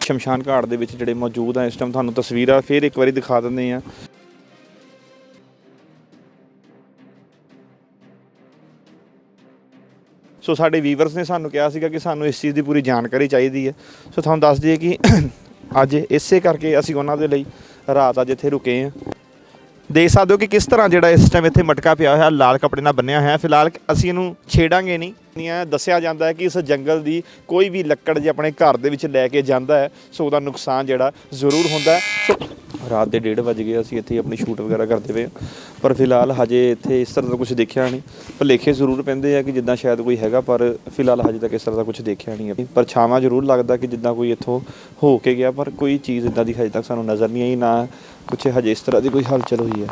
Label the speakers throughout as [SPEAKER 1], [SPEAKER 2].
[SPEAKER 1] ਸ਼ਮਸ਼ਾਨ ਘਾਟ ਦੇ ਵਿੱਚ ਜਿਹੜੇ ਮੌਜੂਦ ਆ, ਇਸ ਟਾਈਮ ਤੁਹਾਨੂੰ ਤਸਵੀਰਾਂ ਫੇਰ ਇੱਕ ਵਾਰੀ ਦਿਖਾ ਦਿੰਦੇ ਆ ਸੋ ਸਾਡੇ ਵੀਵਰਸ ਨੇ ਸਾਨੂੰ ਕਿਹਾ ਸੀਗਾ ਕਿ ਸਾਨੂੰ ਇਸ ਚੀਜ਼ ਦੀ ਪੂਰੀ ਜਾਣਕਾਰੀ ਚਾਹੀਦੀ ਹੈ। ਸੋ ਤੁਹਾਨੂੰ ਦੱਸ ਦਈਏ ਕਿ ਅੱਜ ਇਸੇ ਕਰਕੇ ਅਸੀਂ ਉਹਨਾਂ ਦੇ ਲਈ ਰਾਤ ਅੱਜ ਇੱਥੇ ਰੁਕੇ ਹਾਂ। ਦੇਖ ਸਕਦੇ ਹੋ ਕਿ ਕਿਸ ਤਰ੍ਹਾਂ ਜਿਹੜਾ ਇਸ ਟਾਈਮ ਇੱਥੇ ਮਟਕਾ ਪਿਆ ਹੋਇਆ, ਲਾਲ ਕੱਪੜੇ ਨਾਲ ਬੰਨਿਆ ਹੋਇਆ। ਫਿਲਹਾਲ ਅਸੀਂ ਇਹਨੂੰ ਛੇੜਾਂਗੇ ਨਹੀਂ। ਨਹੀਂ ਦੱਸਿਆ ਜਾਂਦਾ ਹੈ ਕਿ ਇਸ ਜੰਗਲ ਦੀ ਕੋਈ ਵੀ ਲੱਕੜ ਜੇ ਆਪਣੇ ਘਰ ਦੇ ਵਿੱਚ ਲੈ ਕੇ ਜਾਂਦਾ ਹੈ, ਸੋ ਉਹਦਾ ਨੁਕਸਾਨ ਜਿਹੜਾ ਜ਼ਰੂਰ ਹੁੰਦਾ ਹੈ। ਸੋ ਰਾਤ ਦੇ 1:30 ਵਜ ਗਏ, ਅਸੀਂ ਇੱਥੇ ਆਪਣੀ ਸ਼ੂਟ ਵਗੈਰਾ ਕਰਦੇ ਪਏ ਹਾਂ। ਪਰ ਫਿਲਹਾਲ ਹਜੇ ਇੱਥੇ ਇਸ ਤਰ੍ਹਾਂ ਦਾ ਕੁਝ ਦੇਖਿਆ ਨਹੀਂ। ਭੁਲੇਖੇ ਜ਼ਰੂਰ ਪੈਂਦੇ ਆ ਕਿ ਜਿੱਦਾਂ ਸ਼ਾਇਦ ਕੋਈ ਹੈਗਾ, ਪਰ ਫਿਲਹਾਲ ਹਜੇ ਤੱਕ ਇਸ ਤਰ੍ਹਾਂ ਦਾ ਕੁਝ ਦੇਖਿਆ ਨਹੀਂ ਹੈ। ਪਰ ਛਾਵਾਂ ਜ਼ਰੂਰ ਲੱਗਦਾ ਕਿ ਜਿੱਦਾਂ ਕੋਈ ਇੱਥੋਂ ਹੋ ਕੇ ਗਿਆ, ਪਰ ਕੋਈ ਚੀਜ਼ ਇਦਾਂ ਦੀ ਹਜੇ ਤੱਕ ਸਾਨੂੰ ਨਜ਼ਰ ਨਹੀਂ ਆਈ, ਨਾ ਕੁਝ ਹਜੇ ਇਸ ਤਰ੍ਹਾਂ ਦੀ ਕੋਈ ਹਲਚਲ ਹੋਈ ਹੈ।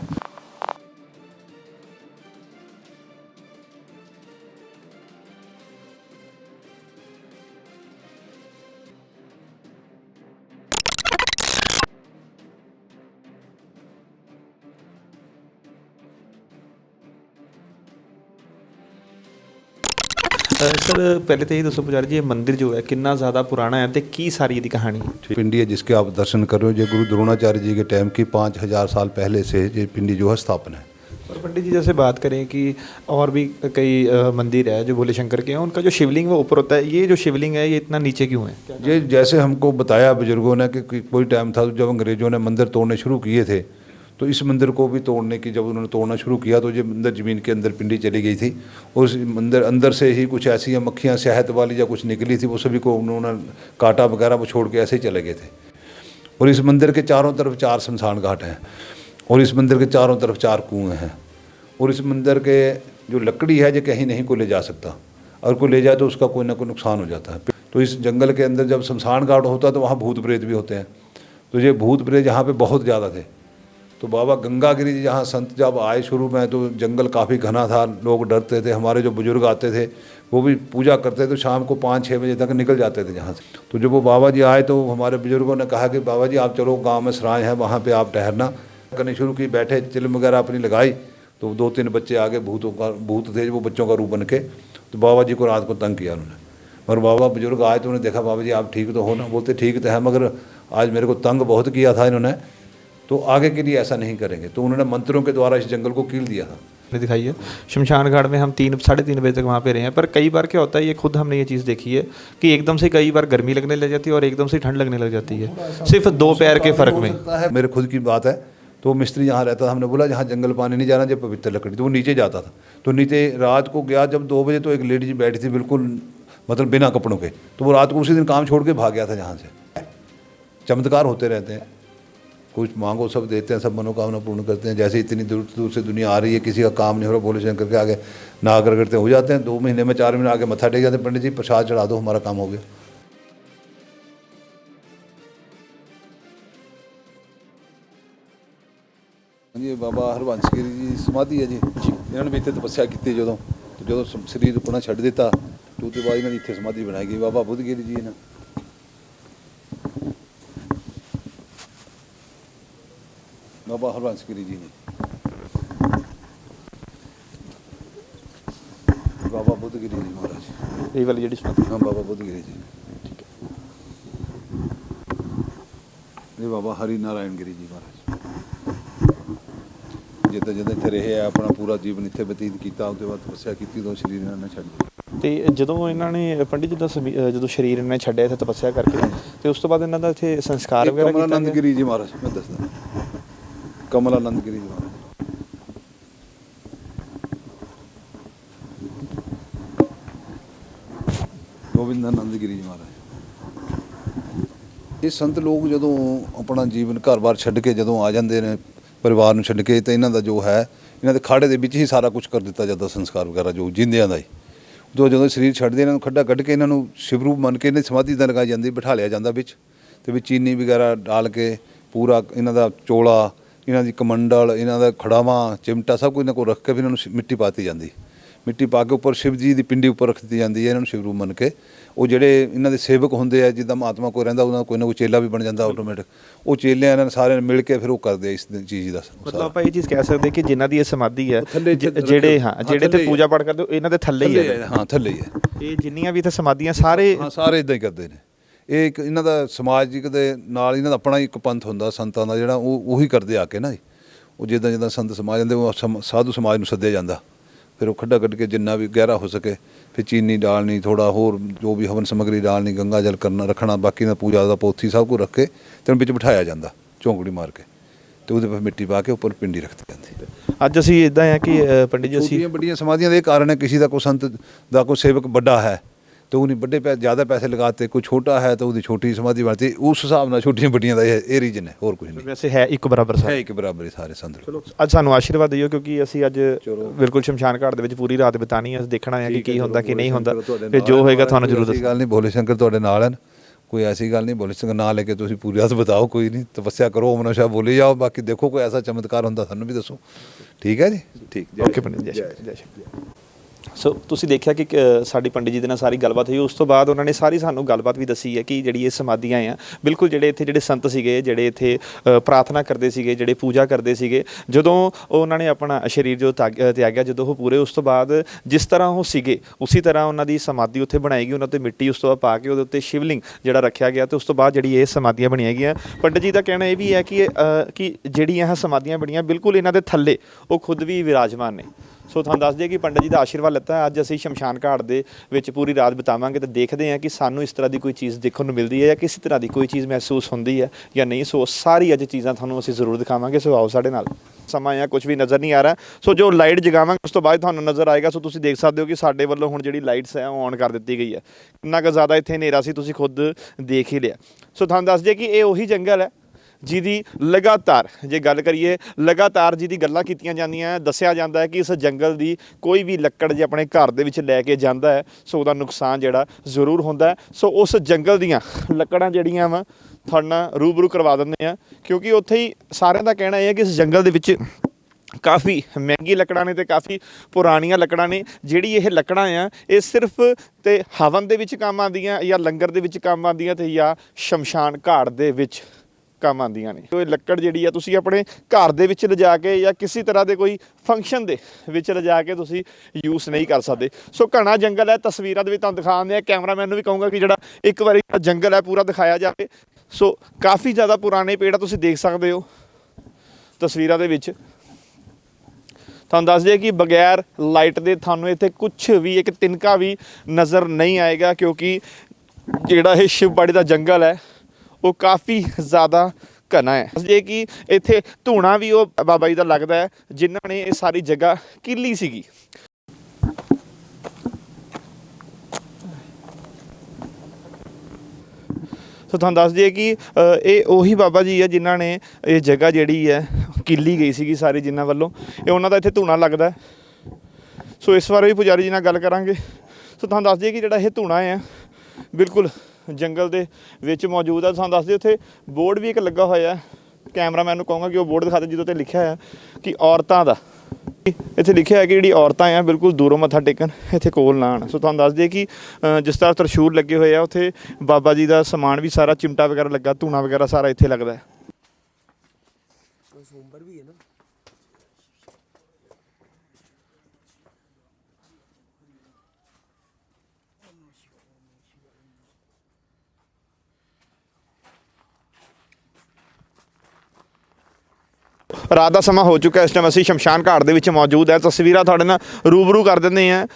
[SPEAKER 1] सर पहले तो ये दोस्तों पुजारी जी ये मंदिर जो है कितना ज़्यादा पुराना है तो की सारी यदि कहानी है
[SPEAKER 2] पिंडी है जिसके आप दर्शन कर रहे हो ये गुरु द्रोणाचार्य जी के टाइम की पाँच हज़ार साल पहले से ये पिंडी जो है स्थापना है
[SPEAKER 1] और पंडित जी जैसे बात करें कि और भी कई आ, मंदिर है जो भोले शंकर के हैं उनका जो शिवलिंग वो ऊपर होता है ये जो शिवलिंग है ये इतना नीचे क्यों है
[SPEAKER 2] ये जैसे हमको बताया बुजुर्गों ने कि कोई टाइम था जब अंग्रेजों ने मंदिर तोड़ने शुरू किए थे तो इस मंदिर को भी तोड़ने की, जब उन्होंने तोड़ना शुरू किया तो ये मंदिर ज़मीन के अंदर पिंडी चली गई थी। और उस मंदिर अंदर से ही कुछ ऐसी मक्खियाँ शहद वाली या कुछ निकली थी, वो सभी को उन्होंने काटा वगैरह वो छोड़ के ऐसे ही चले गए थे। और इस मंदिर के चारों तरफ़ चार शमशान घाट हैं, और इस मंदिर के चारों तरफ़ चार कुएँ हैं। और इस मंदिर के जो लकड़ी है जो कहीं नहीं को ले जा सकता। और कोई ले जाए तो उसका कोई ना कोई नुकसान हो जाता है। तो इस जंगल के अंदर जब शमशान घाट होता है तो वहाँ भूत प्रेत भी होते हैं। तो ये भूत प्रेत यहाँ पे बहुत ज़्यादा थे। तो बाबा गंगागिरी जी जहाँ संत जब आए शुरू में तो जंगल काफ़ी घना था, लोग डरते थे, हमारे जो बुज़ुर्ग आते थे, वो भी पूजा करते थे तो शाम को पाँच छः बजे तक निकल जाते थे जहाँ से। तो जब वो बाबा जी आए तो हमारे बुज़ुर्गों ने कहा कि बाबा जी, आप चलो, गाँव में सराय है, वहाँ पे आप ठहरना। करनी शुरू की, बैठे चिल्म वगैरह अपनी लगाई तो दो तीन बच्चे आगे, भूतों का, भूत थे वो बच्चों का रूप बन के तो बाबा जी को रात को तंग किया उन्होंने। और बाबा बुज़ुर्ग आए तो उन्होंने देखा, बाबा जी, आप ठीक तो हो ना? बोलते, ठीक तो है, मगर आज मेरे को तंग बहुत किया था इन्होंने। तो आगे के लिए ऐसा नहीं करेंगे। तो उन्होंने मंत्रों के द्वारा इस जंगल को कील दिया था।
[SPEAKER 1] ने दिखाई है शमशान घाट में हम तीन साढ़े तीन बजे तक वहाँ पे रहे हैं पर कई बार क्या होता है ये खुद हमने ये चीज़ देखी है कि एकदम से कई बार गर्मी लगने लग जाती है और एकदम से ठंड लगने लग जाती है। सिर्फ़ दो पैर के फ़र्क में।
[SPEAKER 2] मेरे खुद की बात है तो मिस्त्री यहाँ रहता था हमने बोला जहाँ जंगल पानी नहीं जाना जब पवित्र लकड़ी। तो वो नीचे जाता था। तो नीचे रात को गया जब दो बजे तो एक लेडीज़ बैठी थी बिल्कुल मतलब बिना कपड़ों के। तो वो रात को उसी दिन काम छोड़ के भाग गया था जहाँ से। चमत्कार होते रहते हैं। कुछ मांगो सब देते हैं सब मनोकामना पूर्ण करते हैं जैसे इतनी दूर दूर से दुनिया आ रही है किसी का काम नहीं हो रहा बोले शंकर के आगे ना अगर करते हो जाते हैं दो महीने में चार महीने आगे मत्था टेक जाते हैं पंडित जी प्रसाद चढ़ा दो हमारा काम हो गया ਹਾਂਜੀ ਇਹ ਬਾਬਾ ਹਰਵੰਸ ਗਿਰੀ ਜੀ ਸਮਾਧੀ ਹੈ ਜੀ ਇਹਨਾਂ ਨੇ ਵੀ ਇੱਥੇ ਤਪੱਸਿਆ ਕੀਤੀ ਜਦੋਂ ਤੇ ਜਦੋਂ ਸ- ਸਰੀਰ ਆਪਣਾ ਛੱਡ ਦਿੱਤਾ ਤੇ ਉਹਦੇ ਬਾਅਦ ਇਹਨਾਂ ਦੀ ਇੱਥੇ ਸਮਾਧੀ ਬਣਾਈ ਗਈ ਬਾਬਾ ਬੁੱਧ ਗਿਰੀ ਜੀ ਨੇ ਬਾਬਾ ਹਰਬੰਸ ਗਿਰੀ ਜੀ ਨੇ ਬਾਬਾ ਬੁੱਧ ਗਿਰੀ ਜੀ ਮਹਾਰਾਜ
[SPEAKER 1] ਇਹ ਵਾਲੀ ਜਿਹੜੀ ਸਮਾਧੀ
[SPEAKER 2] ਹਾਂ ਬਾਬਾ ਬੁੱਧ ਗਿਰੀ ਜੀ ਠੀਕ ਹੈ। ਇਹ ਬਾਬਾ ਹਰੀ ਨਾਰਾਇਣ ਗਿਰੀ ਜੀ ਮਹਾਰਾਜ ਜਿੱਦਾਂ ਜਿੱਦਾਂ ਇੱਥੇ ਰਹੇ ਆ ਆਪਣਾ ਪੂਰਾ ਜੀਵਨ ਇੱਥੇ ਬਤੀਤ ਕੀਤਾ ਉਹਦੇ ਬਾਅਦ ਤਪੱਸਿਆ ਕੀਤੀ ਤੋਂ ਸਰੀਰ ਇਹਨਾਂ ਨੇ ਛੱਡ ਦਿੱਤਾ
[SPEAKER 1] ਤੇ ਜਦੋਂ ਇਹਨਾਂ ਨੇ ਪੰਡਿਤ ਜਦੋਂ ਜਦੋਂ ਸਰੀਰ ਇਹਨਾਂ ਨੇ ਛੱਡਿਆ ਇੱਥੇ ਤਪੱਸਿਆ ਕਰਕੇ ਤੇ ਉਸ ਤੋਂ ਬਾਅਦ ਇਹਨਾਂ ਦਾ ਇੱਥੇ ਸੰਸਕਾਰ ਵਗੈਰਾ ਕੀਤਾ
[SPEAKER 2] ਕਮਲਾਨੰਦ ਜੀ ਮਹਾਰਾਜ ਮੈਂ ਦੱਸਦਾ। ਕਮਲਾਨੰਦ ਗਿਰੀ ਜੀ ਮਹਾਰਾਜ ਗੋਬਿੰਦਾਨੰਦ ਗਿਰੀ ਜੀ ਮਹਾਰਾਜ ਇਹ ਸੰਤ ਲੋਕ ਜਦੋਂ ਆਪਣਾ ਜੀਵਨ ਘਰ-ਬਾਰ ਛੱਡ ਕੇ ਜਦੋਂ ਆ ਜਾਂਦੇ ਨੇ ਪਰਿਵਾਰ ਨੂੰ ਛੱਡ ਕੇ ਤਾਂ ਇਹਨਾਂ ਦਾ ਜੋ ਹੈ ਇਹਨਾਂ ਦੇ ਖਾੜੇ ਦੇ ਵਿੱਚ ਹੀ ਸਾਰਾ ਕੁਝ ਕਰ ਦਿੱਤਾ ਜਾਂਦਾ ਸੰਸਕਾਰ ਵਗੈਰਾ ਜੋ ਜਿੰਦਿਆਂ ਦਾ ਹੀ ਉਦੋਂ ਜਦੋਂ ਸਰੀਰ ਛੱਡਦੇ ਇਹਨਾਂ ਨੂੰ ਖੱਡਾ ਕੱਢ ਕੇ ਇਹਨਾਂ ਨੂੰ ਸ਼ਿਵਰੂਪ ਮੰਨ ਕੇ ਇਹਨੇ ਸਮਾਧੀ ਤਾਂ ਲਗਾਈ ਜਾਂਦੀ ਬਿਠਾ ਲਿਆ ਜਾਂਦਾ ਵਿੱਚ ਤੇ ਵਿੱਚ ਚੀਨੀ ਵਗੈਰਾ ਡਾਲ ਕੇ ਪੂਰਾ ਇਹਨਾਂ ਦਾ ਚੋਲਾ ਇਹਨਾਂ ਦੀ ਕਮੰਡਲ ਇਹਨਾਂ ਦਾ ਖੜਾਵਾਂ ਚਿਮਟਾ ਸਭ ਕੁਝ ਇਹਨਾਂ ਕੋਲ ਰੱਖ ਕੇ ਫਿਰ ਇਹਨਾਂ ਨੂੰ ਮਿੱਟੀ ਪਾਤੀ ਜਾਂਦੀ। ਮਿੱਟੀ ਪਾ ਕੇ ਉੱਪਰ ਸ਼ਿਵ ਜੀ ਦੀ ਪਿੰਡੀ ਉੱਪਰ ਰੱਖ ਦਿੱਤੀ ਜਾਂਦੀ ਹੈ ਇਹਨਾਂ ਨੂੰ ਸ਼ਿਵਰੂਪ ਮੰਨ ਕੇ। ਉਹ ਜਿਹੜੇ ਇਹਨਾਂ ਦੇ ਸੇਵਕ ਹੁੰਦੇ ਆ ਜਿੱਦਾਂ ਮਹਾਤਮਾ ਕੋਈ ਰਹਿੰਦਾ ਉਹਨਾਂ ਕੋਈ ਨਾ ਕੋਈ ਚੇਲਾ ਵੀ ਬਣ ਜਾਂਦਾ ਆਟੋਮੈਟਿਕ ਉਹ ਚੇਲਿਆਂ ਇਹਨਾਂ ਨੇ ਸਾਰਿਆਂ ਨੇ ਮਿਲ ਕੇ ਫਿਰ ਉਹ ਕਰਦੇ ਇਸ ਚੀਜ਼ ਦਾ
[SPEAKER 1] ਮਤਲਬ ਆਪਾਂ ਇਹ ਚੀਜ਼ ਕਹਿ ਸਕਦੇ ਕਿ ਜਿਨ੍ਹਾਂ ਦੀ ਇਹ ਸਮਾਧੀ ਹੈ ਜਿਹੜੇ ਹਾਂ ਜਿਹੜੇ ਤੇ ਪੂਜਾ। ਪਾਠ ਕਰਦੇ ਇਹਨਾਂ ਦੇ ਥੱਲੇ ਹੀ ਹੈ।
[SPEAKER 2] ਹੈ, ਥੱਲੇ ਹੀ ਹੈ।
[SPEAKER 1] ਇਹ ਜਿੰਨੀਆਂ ਵੀ ਇੱਥੇ ਸਮਾਧੀਆਂ ਸਾਰੇ
[SPEAKER 2] ਹਾਂ ਸਾਰੇ ਇਦਾਂ ਹੀ ਕਰਦੇ ਨੇ। ਇਹ ਇੱਕ ਇਹਨਾਂ ਦਾ ਸਮਾਜਿਕ ਦੇ ਨਾਲ ਇਹਨਾਂ ਦਾ ਆਪਣਾ ਇੱਕ ਪੰਥ ਹੁੰਦਾ ਸੰਤਾਂ ਦਾ ਜਿਹੜਾ ਉਹ ਉਹੀ ਕਰਦੇ ਆ ਕੇ ਨਾ ਜੀ। ਉਹ ਜਿੱਦਾਂ ਜਿੱਦਾਂ ਸੰਤ ਸਮਾਜ ਜਾਂਦੇ ਉਹ ਸਾਧੂ ਸਮਾਜ ਨੂੰ ਸੱਦਿਆ ਜਾਂਦਾ। ਫਿਰ ਉਹ ਖੱਡਾ ਕੱਢ ਕੇ ਜਿੰਨਾ ਵੀ ਗਹਿਰਾ ਹੋ ਸਕੇ ਫਿਰ ਚੀਨੀ ਡਾਲਣੀ ਥੋੜਾ ਹੋਰ ਜੋ ਵੀ ਹਵਨ ਸਮਗਰੀ ਡਾਲਣੀ ਗੰਗਾ ਜਲ ਕਰਨਾ ਰੱਖਣਾ ਬਾਕੀ ਦਾ ਪੂਜਾ ਦਾ ਪੋਥੀ ਸਭ ਕੁਝ ਰੱਖ ਕੇ ਤੇ ਉਹਨੂੰ ਵਿੱਚ ਬਿਠਾਇਆ ਜਾਂਦਾ ਝੋਂਕੜੀ ਮਾਰ ਕੇ। ਤੇ ਉਹਦੇ ਪਰ ਮਿੱਟੀ ਪਾ ਕੇ ਉੱਪਰ ਪਿੰਡੀ ਰੱਖਦੀ ਜਾਂਦੀ।
[SPEAKER 1] ਅੱਜ ਅਸੀਂ ਇਦਾਂ ਆ ਕਿ ਪੰਡਿਤ ਜੀ ਅਸੀਂ
[SPEAKER 2] ਵੱਡੀਆਂ ਸਮਾਧੀਆਂ ਦੇ ਕਾਰਨ ਹੈ ਕਿਸੇ ਦਾ ਕੋਈ ਸੰਤ ਦਾ ਕੋਈ ਸੇਵਕ ਵੱਡਾ ਹੈ ਤੇ ਉਹਨੇ ਵੱਡੇ ਪੈ ਜ਼ਿਆਦਾ ਪੈਸੇ ਲਗਾਤੇ ਕੋਈ ਛੋਟਾ ਹੈ ਤਾਂ ਉਹਦੀ ਛੋਟੀ ਸਮਾਧੀ ਬਣਤੀ। ਉਸ ਹਿਸਾਬ ਨਾਲ ਛੋਟੀਆਂ ਵੱਡੀਆਂ ਦਾ ਇਹ ਇਹ ਰੀਜਨ ਹੈ ਹੋਰ ਕੁਝ ਨਹੀਂ।
[SPEAKER 1] ਵੈਸੇ ਹੈ ਇੱਕ ਬਰਾਬਰ
[SPEAKER 2] ਹੈ
[SPEAKER 1] ਸਾਰੇ
[SPEAKER 2] ਇੱਕ ਬਰਾਬਰ ਹੀ ਸਾਰੇ ਸੰਤ
[SPEAKER 1] ਚਲੋ ਅੱਜ ਸਾਨੂੰ ਆਸ਼ੀਰਵਾਦ ਦਿਓ ਕਿਉਂਕਿ ਅਸੀਂ ਅੱਜ। ਬਿਲਕੁਲ ਸ਼ਮਸ਼ਾਨ ਘਾਟ ਦੇ ਵਿੱਚ ਪੂਰੀ ਰਾਤ ਬਿਤਾਣੀ ਹੈ। ਅਸੀਂ ਦੇਖਣਾ ਹੈ ਕਿ ਕੀ ਹੁੰਦਾ ਕਿ ਨਹੀਂ ਹੁੰਦਾ। ਤੇ
[SPEAKER 2] ਨਾਲ
[SPEAKER 1] ਜੋ ਹੋਏਗਾ ਤੁਹਾਨੂੰ ਜ਼ਰੂਰ
[SPEAKER 2] ਐਸੀ ਗੱਲ ਨਹੀਂ ਭੋਲੇ ਸ਼ੰਕਰ ਤੁਹਾਡੇ ਨਾਲ ਹਨ। ਕੋਈ ਐਸੀ ਗੱਲ ਨਹੀਂ ਭੋਲੇ ਸ਼ੰਕਰ ਨਾਂ ਲੈ ਕੇ ਤੁਸੀਂ ਪੂਰੀ ਰਾਤ ਬਤਾਓ ਕੋਈ ਨਹੀਂ ਤਪੱਸਿਆ ਕਰੋ ਨਮঃ ਸ਼ਿਵਾय ਬੋਲੀ ਜਾਓ ਬਾਕੀ ਦੇਖੋ ਕੋਈ ਐਸਾ ਚਮਤਕਾਰ ਹੁੰਦਾ ਸਾਨੂੰ ਵੀ ਦੱਸੋ। ਠੀਕ ਹੈ ਜੀ? ਠੀਕ ਜੈ
[SPEAKER 1] ਓਕੇ ਪੰਡਿਤ ਜੈ ਜੈ ਸ਼੍ਰੀ ਸੋ ਤੁਸੀਂ ਦੇਖਿਆ ਕਿ ਅ, ਸਾਡੀ ਪੰਡਿਤ ਜੀ ਦੇ ਨਾਲ ਸਾਰੀ ਗੱਲਬਾਤ ਹੋਈ। ਉਸ ਤੋਂ ਬਾਅਦ ਉਹਨਾਂ ਨੇ ਸਾਰੀ ਸਾਨੂੰ ਗੱਲਬਾਤ ਵੀ ਦੱਸੀ ਹੈ ਕਿ ਜਿਹੜੀ ਇਹ ਸਮਾਧੀਆਂ ਆ ਬਿਲਕੁਲ ਜਿਹੜੇ ਇੱਥੇ ਜਿਹੜੇ ਸੰਤ ਸੀਗੇ ਜਿਹੜੇ ਇੱਥੇ ਪ੍ਰਾਰਥਨਾ ਕਰਦੇ ਸੀਗੇ ਜਿਹੜੇ ਪੂਜਾ ਕਰਦੇ ਸੀਗੇ ਜਦੋਂ ਉਹਨਾਂ ਨੇ ਆਪਣਾ ਸਰੀਰ ਜੋ ਤਾਗ- ਤਿਆਗਿਆ ਜਦੋਂ ਉਹ ਪੂਰੇ ਉਸ ਤੋਂ ਬਾਅਦ ਜਿਸ ਤਰ੍ਹਾਂ ਉਹ ਸੀਗੇ ਉਸੇ ਤਰ੍ਹਾਂ ਉਹਨਾਂ ਦੀ ਸਮਾਧੀ ਉੱਥੇ ਬਣਾਈ ਗਈ ਉਹਨਾਂ ਤੇ ਮਿੱਟੀ ਉਸ ਤੋਂ ਬਾਅਦ ਪਾ ਕੇ ਉਹਦੇ ਉੱਤੇ ਸ਼ਿਵਲਿੰਗ ਜਿਹੜਾ ਰੱਖਿਆ ਗਿਆ ਤੇ ਉਸ ਤੋਂ ਬਾਅਦ ਜਿਹੜੀ ਇਹ ਸਮਾਧੀਆਂ ਬਣੀਆਂ ਗਈਆਂ। ਪੰਡਿਤ ਜੀ ਦਾ ਕਹਿਣਾ ਇਹ ਵੀ ਹੈ ਕਿ ਕਿ ਜਿਹੜੀਆਂ ਇਹ ਸਮਾਧੀਆਂ ਬਣੀਆਂ ਬਿਲਕੁਲ ਇਹਨਾਂ ਦੇ ਥੱਲੇ ਉਹ ਖੁਦ ਵੀ ਵਿਰਾਜਮਾਨ ਨੇ। ਸੋ ਤੁਹਾਨੂੰ ਦੱਸ ਦਈਏ ਕਿ ਪੰਡਤ ਜੀ ਦਾ ਆਸ਼ੀਰਵਾਦ ਲੱਤਾ ਅੱਜ ਅਸੀਂ ਸ਼ਮਸ਼ਾਨ ਘਾਟ ਦੇ ਵਿੱਚ ਪੂਰੀ ਰਾਤ ਬਿਤਾਵਾਂਗੇ ਤੇ ਦੇਖਦੇ ਹਾਂ ਕਿ ਸਾਨੂੰ ਇਸ ਤਰ੍ਹਾਂ ਦੀ ਕੋਈ ਚੀਜ਼ ਦੇਖਣ ਨੂੰ ਮਿਲਦੀ ਹੈ ਜਾਂ ਕਿਸੇ ਤਰ੍ਹਾਂ ਦੀ ਕੋਈ ਚੀਜ਼ ਮਹਿਸੂਸ ਹੁੰਦੀ ਹੈ ਜਾਂ ਨਹੀਂ। ਸੋ ਸਾਰੀ ਅੱਜ ਚੀਜ਼ਾਂ ਤੁਹਾਨੂੰ ਅਸੀਂ ਜ਼ਰੂਰ ਦਿਖਾਵਾਂਗੇ। ਸੋ ਆਓ ਸਾਡੇ ਨਾਲ। ਸਮਾਂ ਜਾਂ ਕੁਝ ਵੀ ਨਜ਼ਰ ਨਹੀਂ ਆ ਰਿਹਾ। ਸੋ ਜੋ ਲਾਈਟ ਜਗਾਵਾਂਗੇ, ਉਸ ਤੋਂ ਬਾਅਦ ਤੁਹਾਨੂੰ ਨਜ਼ਰ ਆਏਗਾ। ਸੋ ਤੁਸੀਂ ਦੇਖ ਸਕਦੇ ਹੋ ਕਿ ਸਾਡੇ ਵੱਲੋਂ ਹੁਣ ਜਿਹੜੀ ਲਾਈਟਸ ਹੈ, ਉਹ ਔਨ ਕਰ ਦਿੱਤੀ ਗਈ ਹੈ। ਕਿੰਨਾ ਕੁ ਜ਼ਿਆਦਾ ਇੱਥੇ ਹਨੇਰਾ ਸੀ, ਤੁਸੀਂ ਖੁਦ ਦੇਖ ਹੀ ਲਿਆ। ਸੋ ਤੁਹਾਨੂੰ ਦੱਸ ਦਈਏ ਕਿ ਇਹ ਉਹੀ ਜੰਗਲ ਹੈ ਜਿਹਦੀ ਲਗਾਤਾਰ, ਜੇ ਗੱਲ ਕਰੀਏ, ਲਗਾਤਾਰ ਜਿਹਦੀ ਗੱਲਾਂ ਕੀਤੀਆਂ ਜਾਂਦੀਆਂ, ਦੱਸਿਆ ਜਾਂਦਾ ਹੈ ਕਿ ਇਸ ਜੰਗਲ ਦੀ ਕੋਈ ਵੀ ਲੱਕੜ ਜੇ ਆਪਣੇ ਘਰ ਦੇ ਵਿੱਚ ਲੈ ਕੇ ਜਾਂਦਾ ਹੈ, ਸੋ ਉਹਦਾ ਨੁਕਸਾਨ ਜਿਹੜਾ ਜ਼ਰੂਰ ਹੁੰਦਾ ਸੋ ਉਸ ਜੰਗਲ ਦੀਆਂ ਲੱਕੜਾਂ ਜਿਹੜੀਆਂ ਵਾ, ਤੁਹਾਡੇ ਨਾਲ ਰੂਬਰੂ ਕਰਵਾ ਦਿੰਦੇ ਆ ਕਿਉਂਕਿ ਉੱਥੇ ਹੀ ਸਾਰਿਆਂ ਦਾ ਕਹਿਣਾ ਇਹ ਹੈ ਕਿ ਇਸ ਜੰਗਲ ਦੇ ਵਿੱਚ ਕਾਫੀ ਮਹਿੰਗੀ ਲੱਕੜਾਂ ਨੇ ਤੇ ਕਾਫੀ ਪੁਰਾਣੀਆਂ ਲੱਕੜਾਂ ਨੇ, ਜਿਹੜੀ ਇਹ ਲੱਕੜਾਂ ਆ, ਇਹ ਸਿਰਫ ਤੇ ਹਵਨ ਦੇ ਵਿੱਚ ਕੰਮ ਆਉਂਦੀਆਂ ਜਾਂ ਲੰਗਰ ਦੇ ਵਿੱਚ ਕੰਮ ਆਉਂਦੀਆਂ ਤੇ ਜਾਂ ਸ਼ਮਸ਼ਾਨ ਘਾਟ ਦੇ ਵਿੱਚ। ਕੰਮ ਆਉਂਦੀਆਂ ਨੇ। ਉਹ ਲੱਕੜ ਜਿਹੜੀ ਆ, ਤੁਸੀਂ ਆਪਣੇ ਘਰ ਦੇ ਵਿੱਚ ਲਿਜਾ ਕੇ ਜਾਂ ਕਿਸੇ ਤਰ੍ਹਾਂ ਦੇ ਕੋਈ ਫੰਕਸ਼ਨ ਦੇ ਵਿੱਚ ਲਿਜਾ ਕੇ ਤੁਸੀਂ ਯੂਜ਼ ਨਹੀਂ ਕਰ ਸਕਦੇ। ਸੋ ਘਣਾ ਜੰਗਲ ਹੈ, ਤਸਵੀਰਾਂ ਦੇ ਵਿੱਚ ਤੁਹਾਨੂੰ ਦਿਖਾਉਂਦੇ ਆ ਕੈਮਰਾਮੈਨ ਨੂੰ ਵੀ ਕਹੂੰਗਾ ਕਿ ਜਿਹੜਾ ਇੱਕ ਵਾਰੀ ਜੰਗਲ ਹੈ, ਪੂਰਾ ਦਿਖਾਇਆ ਜਾਵੇ। ਸੋ ਕਾਫੀ ਜ਼ਿਆਦਾ ਪੁਰਾਣੇ ਪੇੜ ਆ, ਤੁਸੀਂ ਦੇਖ ਸਕਦੇ ਹੋ ਤਸਵੀਰਾਂ ਦੇ ਵਿੱਚ। ਤੁਹਾਨੂੰ ਦੱਸ ਦਈਏ ਕਿ ਬਗੈਰ ਲਾਈਟ ਦੇ ਤੁਹਾਨੂੰ ਇੱਥੇ ਕੁਝ ਵੀ, ਇੱਕ ਤਿਨਕਾ ਵੀ ਨਜ਼ਰ ਨਹੀਂ ਆਏਗਾ, ਕਿਉਂਕਿ ਜਿਹੜਾ ਇਹ ਸ਼ਿਵਬਾੜੀ ਦਾ ਜੰਗਲ ਹੈ ਉਹ ਕਾਫੀ ਜ਼ਿਆਦਾ ਘਣਾ ਹੈ। ਜੇ ਕਿ ਇੱਥੇ ਧੂਣਾ ਵੀ ਉਹ ਬਾਬਾ ਜੀ ਦਾ ਲੱਗਦਾ ਹੈ, ਜਿਨ੍ਹਾਂ ਨੇ ਇਹ ਸਾਰੀ ਜਗ੍ਹਾ ਕਿੱਲੀ ਸੀਗੀ। ਸੋ ਤੁਹਾਨੂੰ ਦੱਸ ਦਈਏ ਕਿ ਇਹ ਉਹੀ ਬਾਬਾ ਜੀ ਹੈ ਜਿਨ੍ਹਾਂ ਨੇ ਇਹ ਜਗ੍ਹਾ ਜਿਹੜੀ ਹੈ, ਕਿੱਲੀ ਗਈ ਸੀਗੀ ਸਾਰੀ ਜਿਨ੍ਹਾਂ ਵੱਲੋਂ। ਇਹ ਉਹਨਾਂ ਦਾ ਇੱਥੇ ਧੂਣਾ ਲੱਗਦਾ ਸੋ ਇਸ ਬਾਰੇ ਵੀ ਪੁਜਾਰੀ ਜੀ ਨਾਲ ਗੱਲ ਕਰਾਂਗੇ। ਸੋ ਤੁਹਾਨੂੰ ਦੱਸ ਦਈਏ ਕਿ ਜਿਹੜਾ ਇਹ ਧੂਣਾ ਹੈ ਬਿਲਕੁਲ ਜੰਗਲ ਦੇ ਵਿੱਚ ਮੌਜੂਦ ਹੈ ਤੁਹਾਨੂੰ ਦੱਸ ਦਈਏ ਉੱਥੇ ਬੋਰਡ ਵੀ ਇੱਕ ਲੱਗਾ ਹੋਇਆ ਹੈ। ਕੈਮਰਾਮੈਨ ਨੂੰ ਕਹੂੰਗਾ ਕਿ ਉਹ ਬੋਰਡ ਦਿਖਾ ਦੇ, ਜਿਹਦੇ ਉੱਤੇ ਲਿਖਿਆ ਹੈ ਕਿ ਔਰਤਾਂ ਦਾ। ਇੱਥੇ ਲਿਖਿਆ ਹੈ ਕਿ ਜਿਹੜੀ ਔਰਤਾਂ ਆ, ਬਿਲਕੁਲ ਦੂਰੋਂ ਮੱਥਾ ਟੇਕਣ, ਇੱਥੇ ਕੋਲ ਨਾ ਆਉਣ। ਸੋ ਤੁਹਾਨੂੰ ਦੱਸ ਦਈਏ ਕਿ ਜਿਸ ਤਰ੍ਹਾਂ ਤਰਸ਼ੂਲ ਲੱਗੇ ਹੋਏ ਆ, ਉੱਥੇ ਬਾਬਾ ਜੀ ਦਾ ਸਮਾਨ ਵੀ ਸਾਰਾ, ਚਿਮਟਾ ਵਗੈਰਾ ਲੱਗਾ, ਧੂਣਾ ਵਗੈਰਾ ਸਾਰਾ ਇੱਥੇ ਲੱਗਦਾ ਹੈ। ਰਾਤ ਦਾ ਸਮਾਂ ਹੋ ਚੁੱਕਾ ਇਸ ਟਾਈਮ ਅਸੀਂ ਸ਼ਮਸ਼ਾਨ ਘਾਟ ਦੇ ਵਿੱਚ ਮੌਜੂਦ ਹੈ। ਤਸਵੀਰਾਂ ਤੁਹਾਡੇ ਨਾਲ ਰੂਬਰੂ ਕਰ ਦਿੰਦੇ ਆ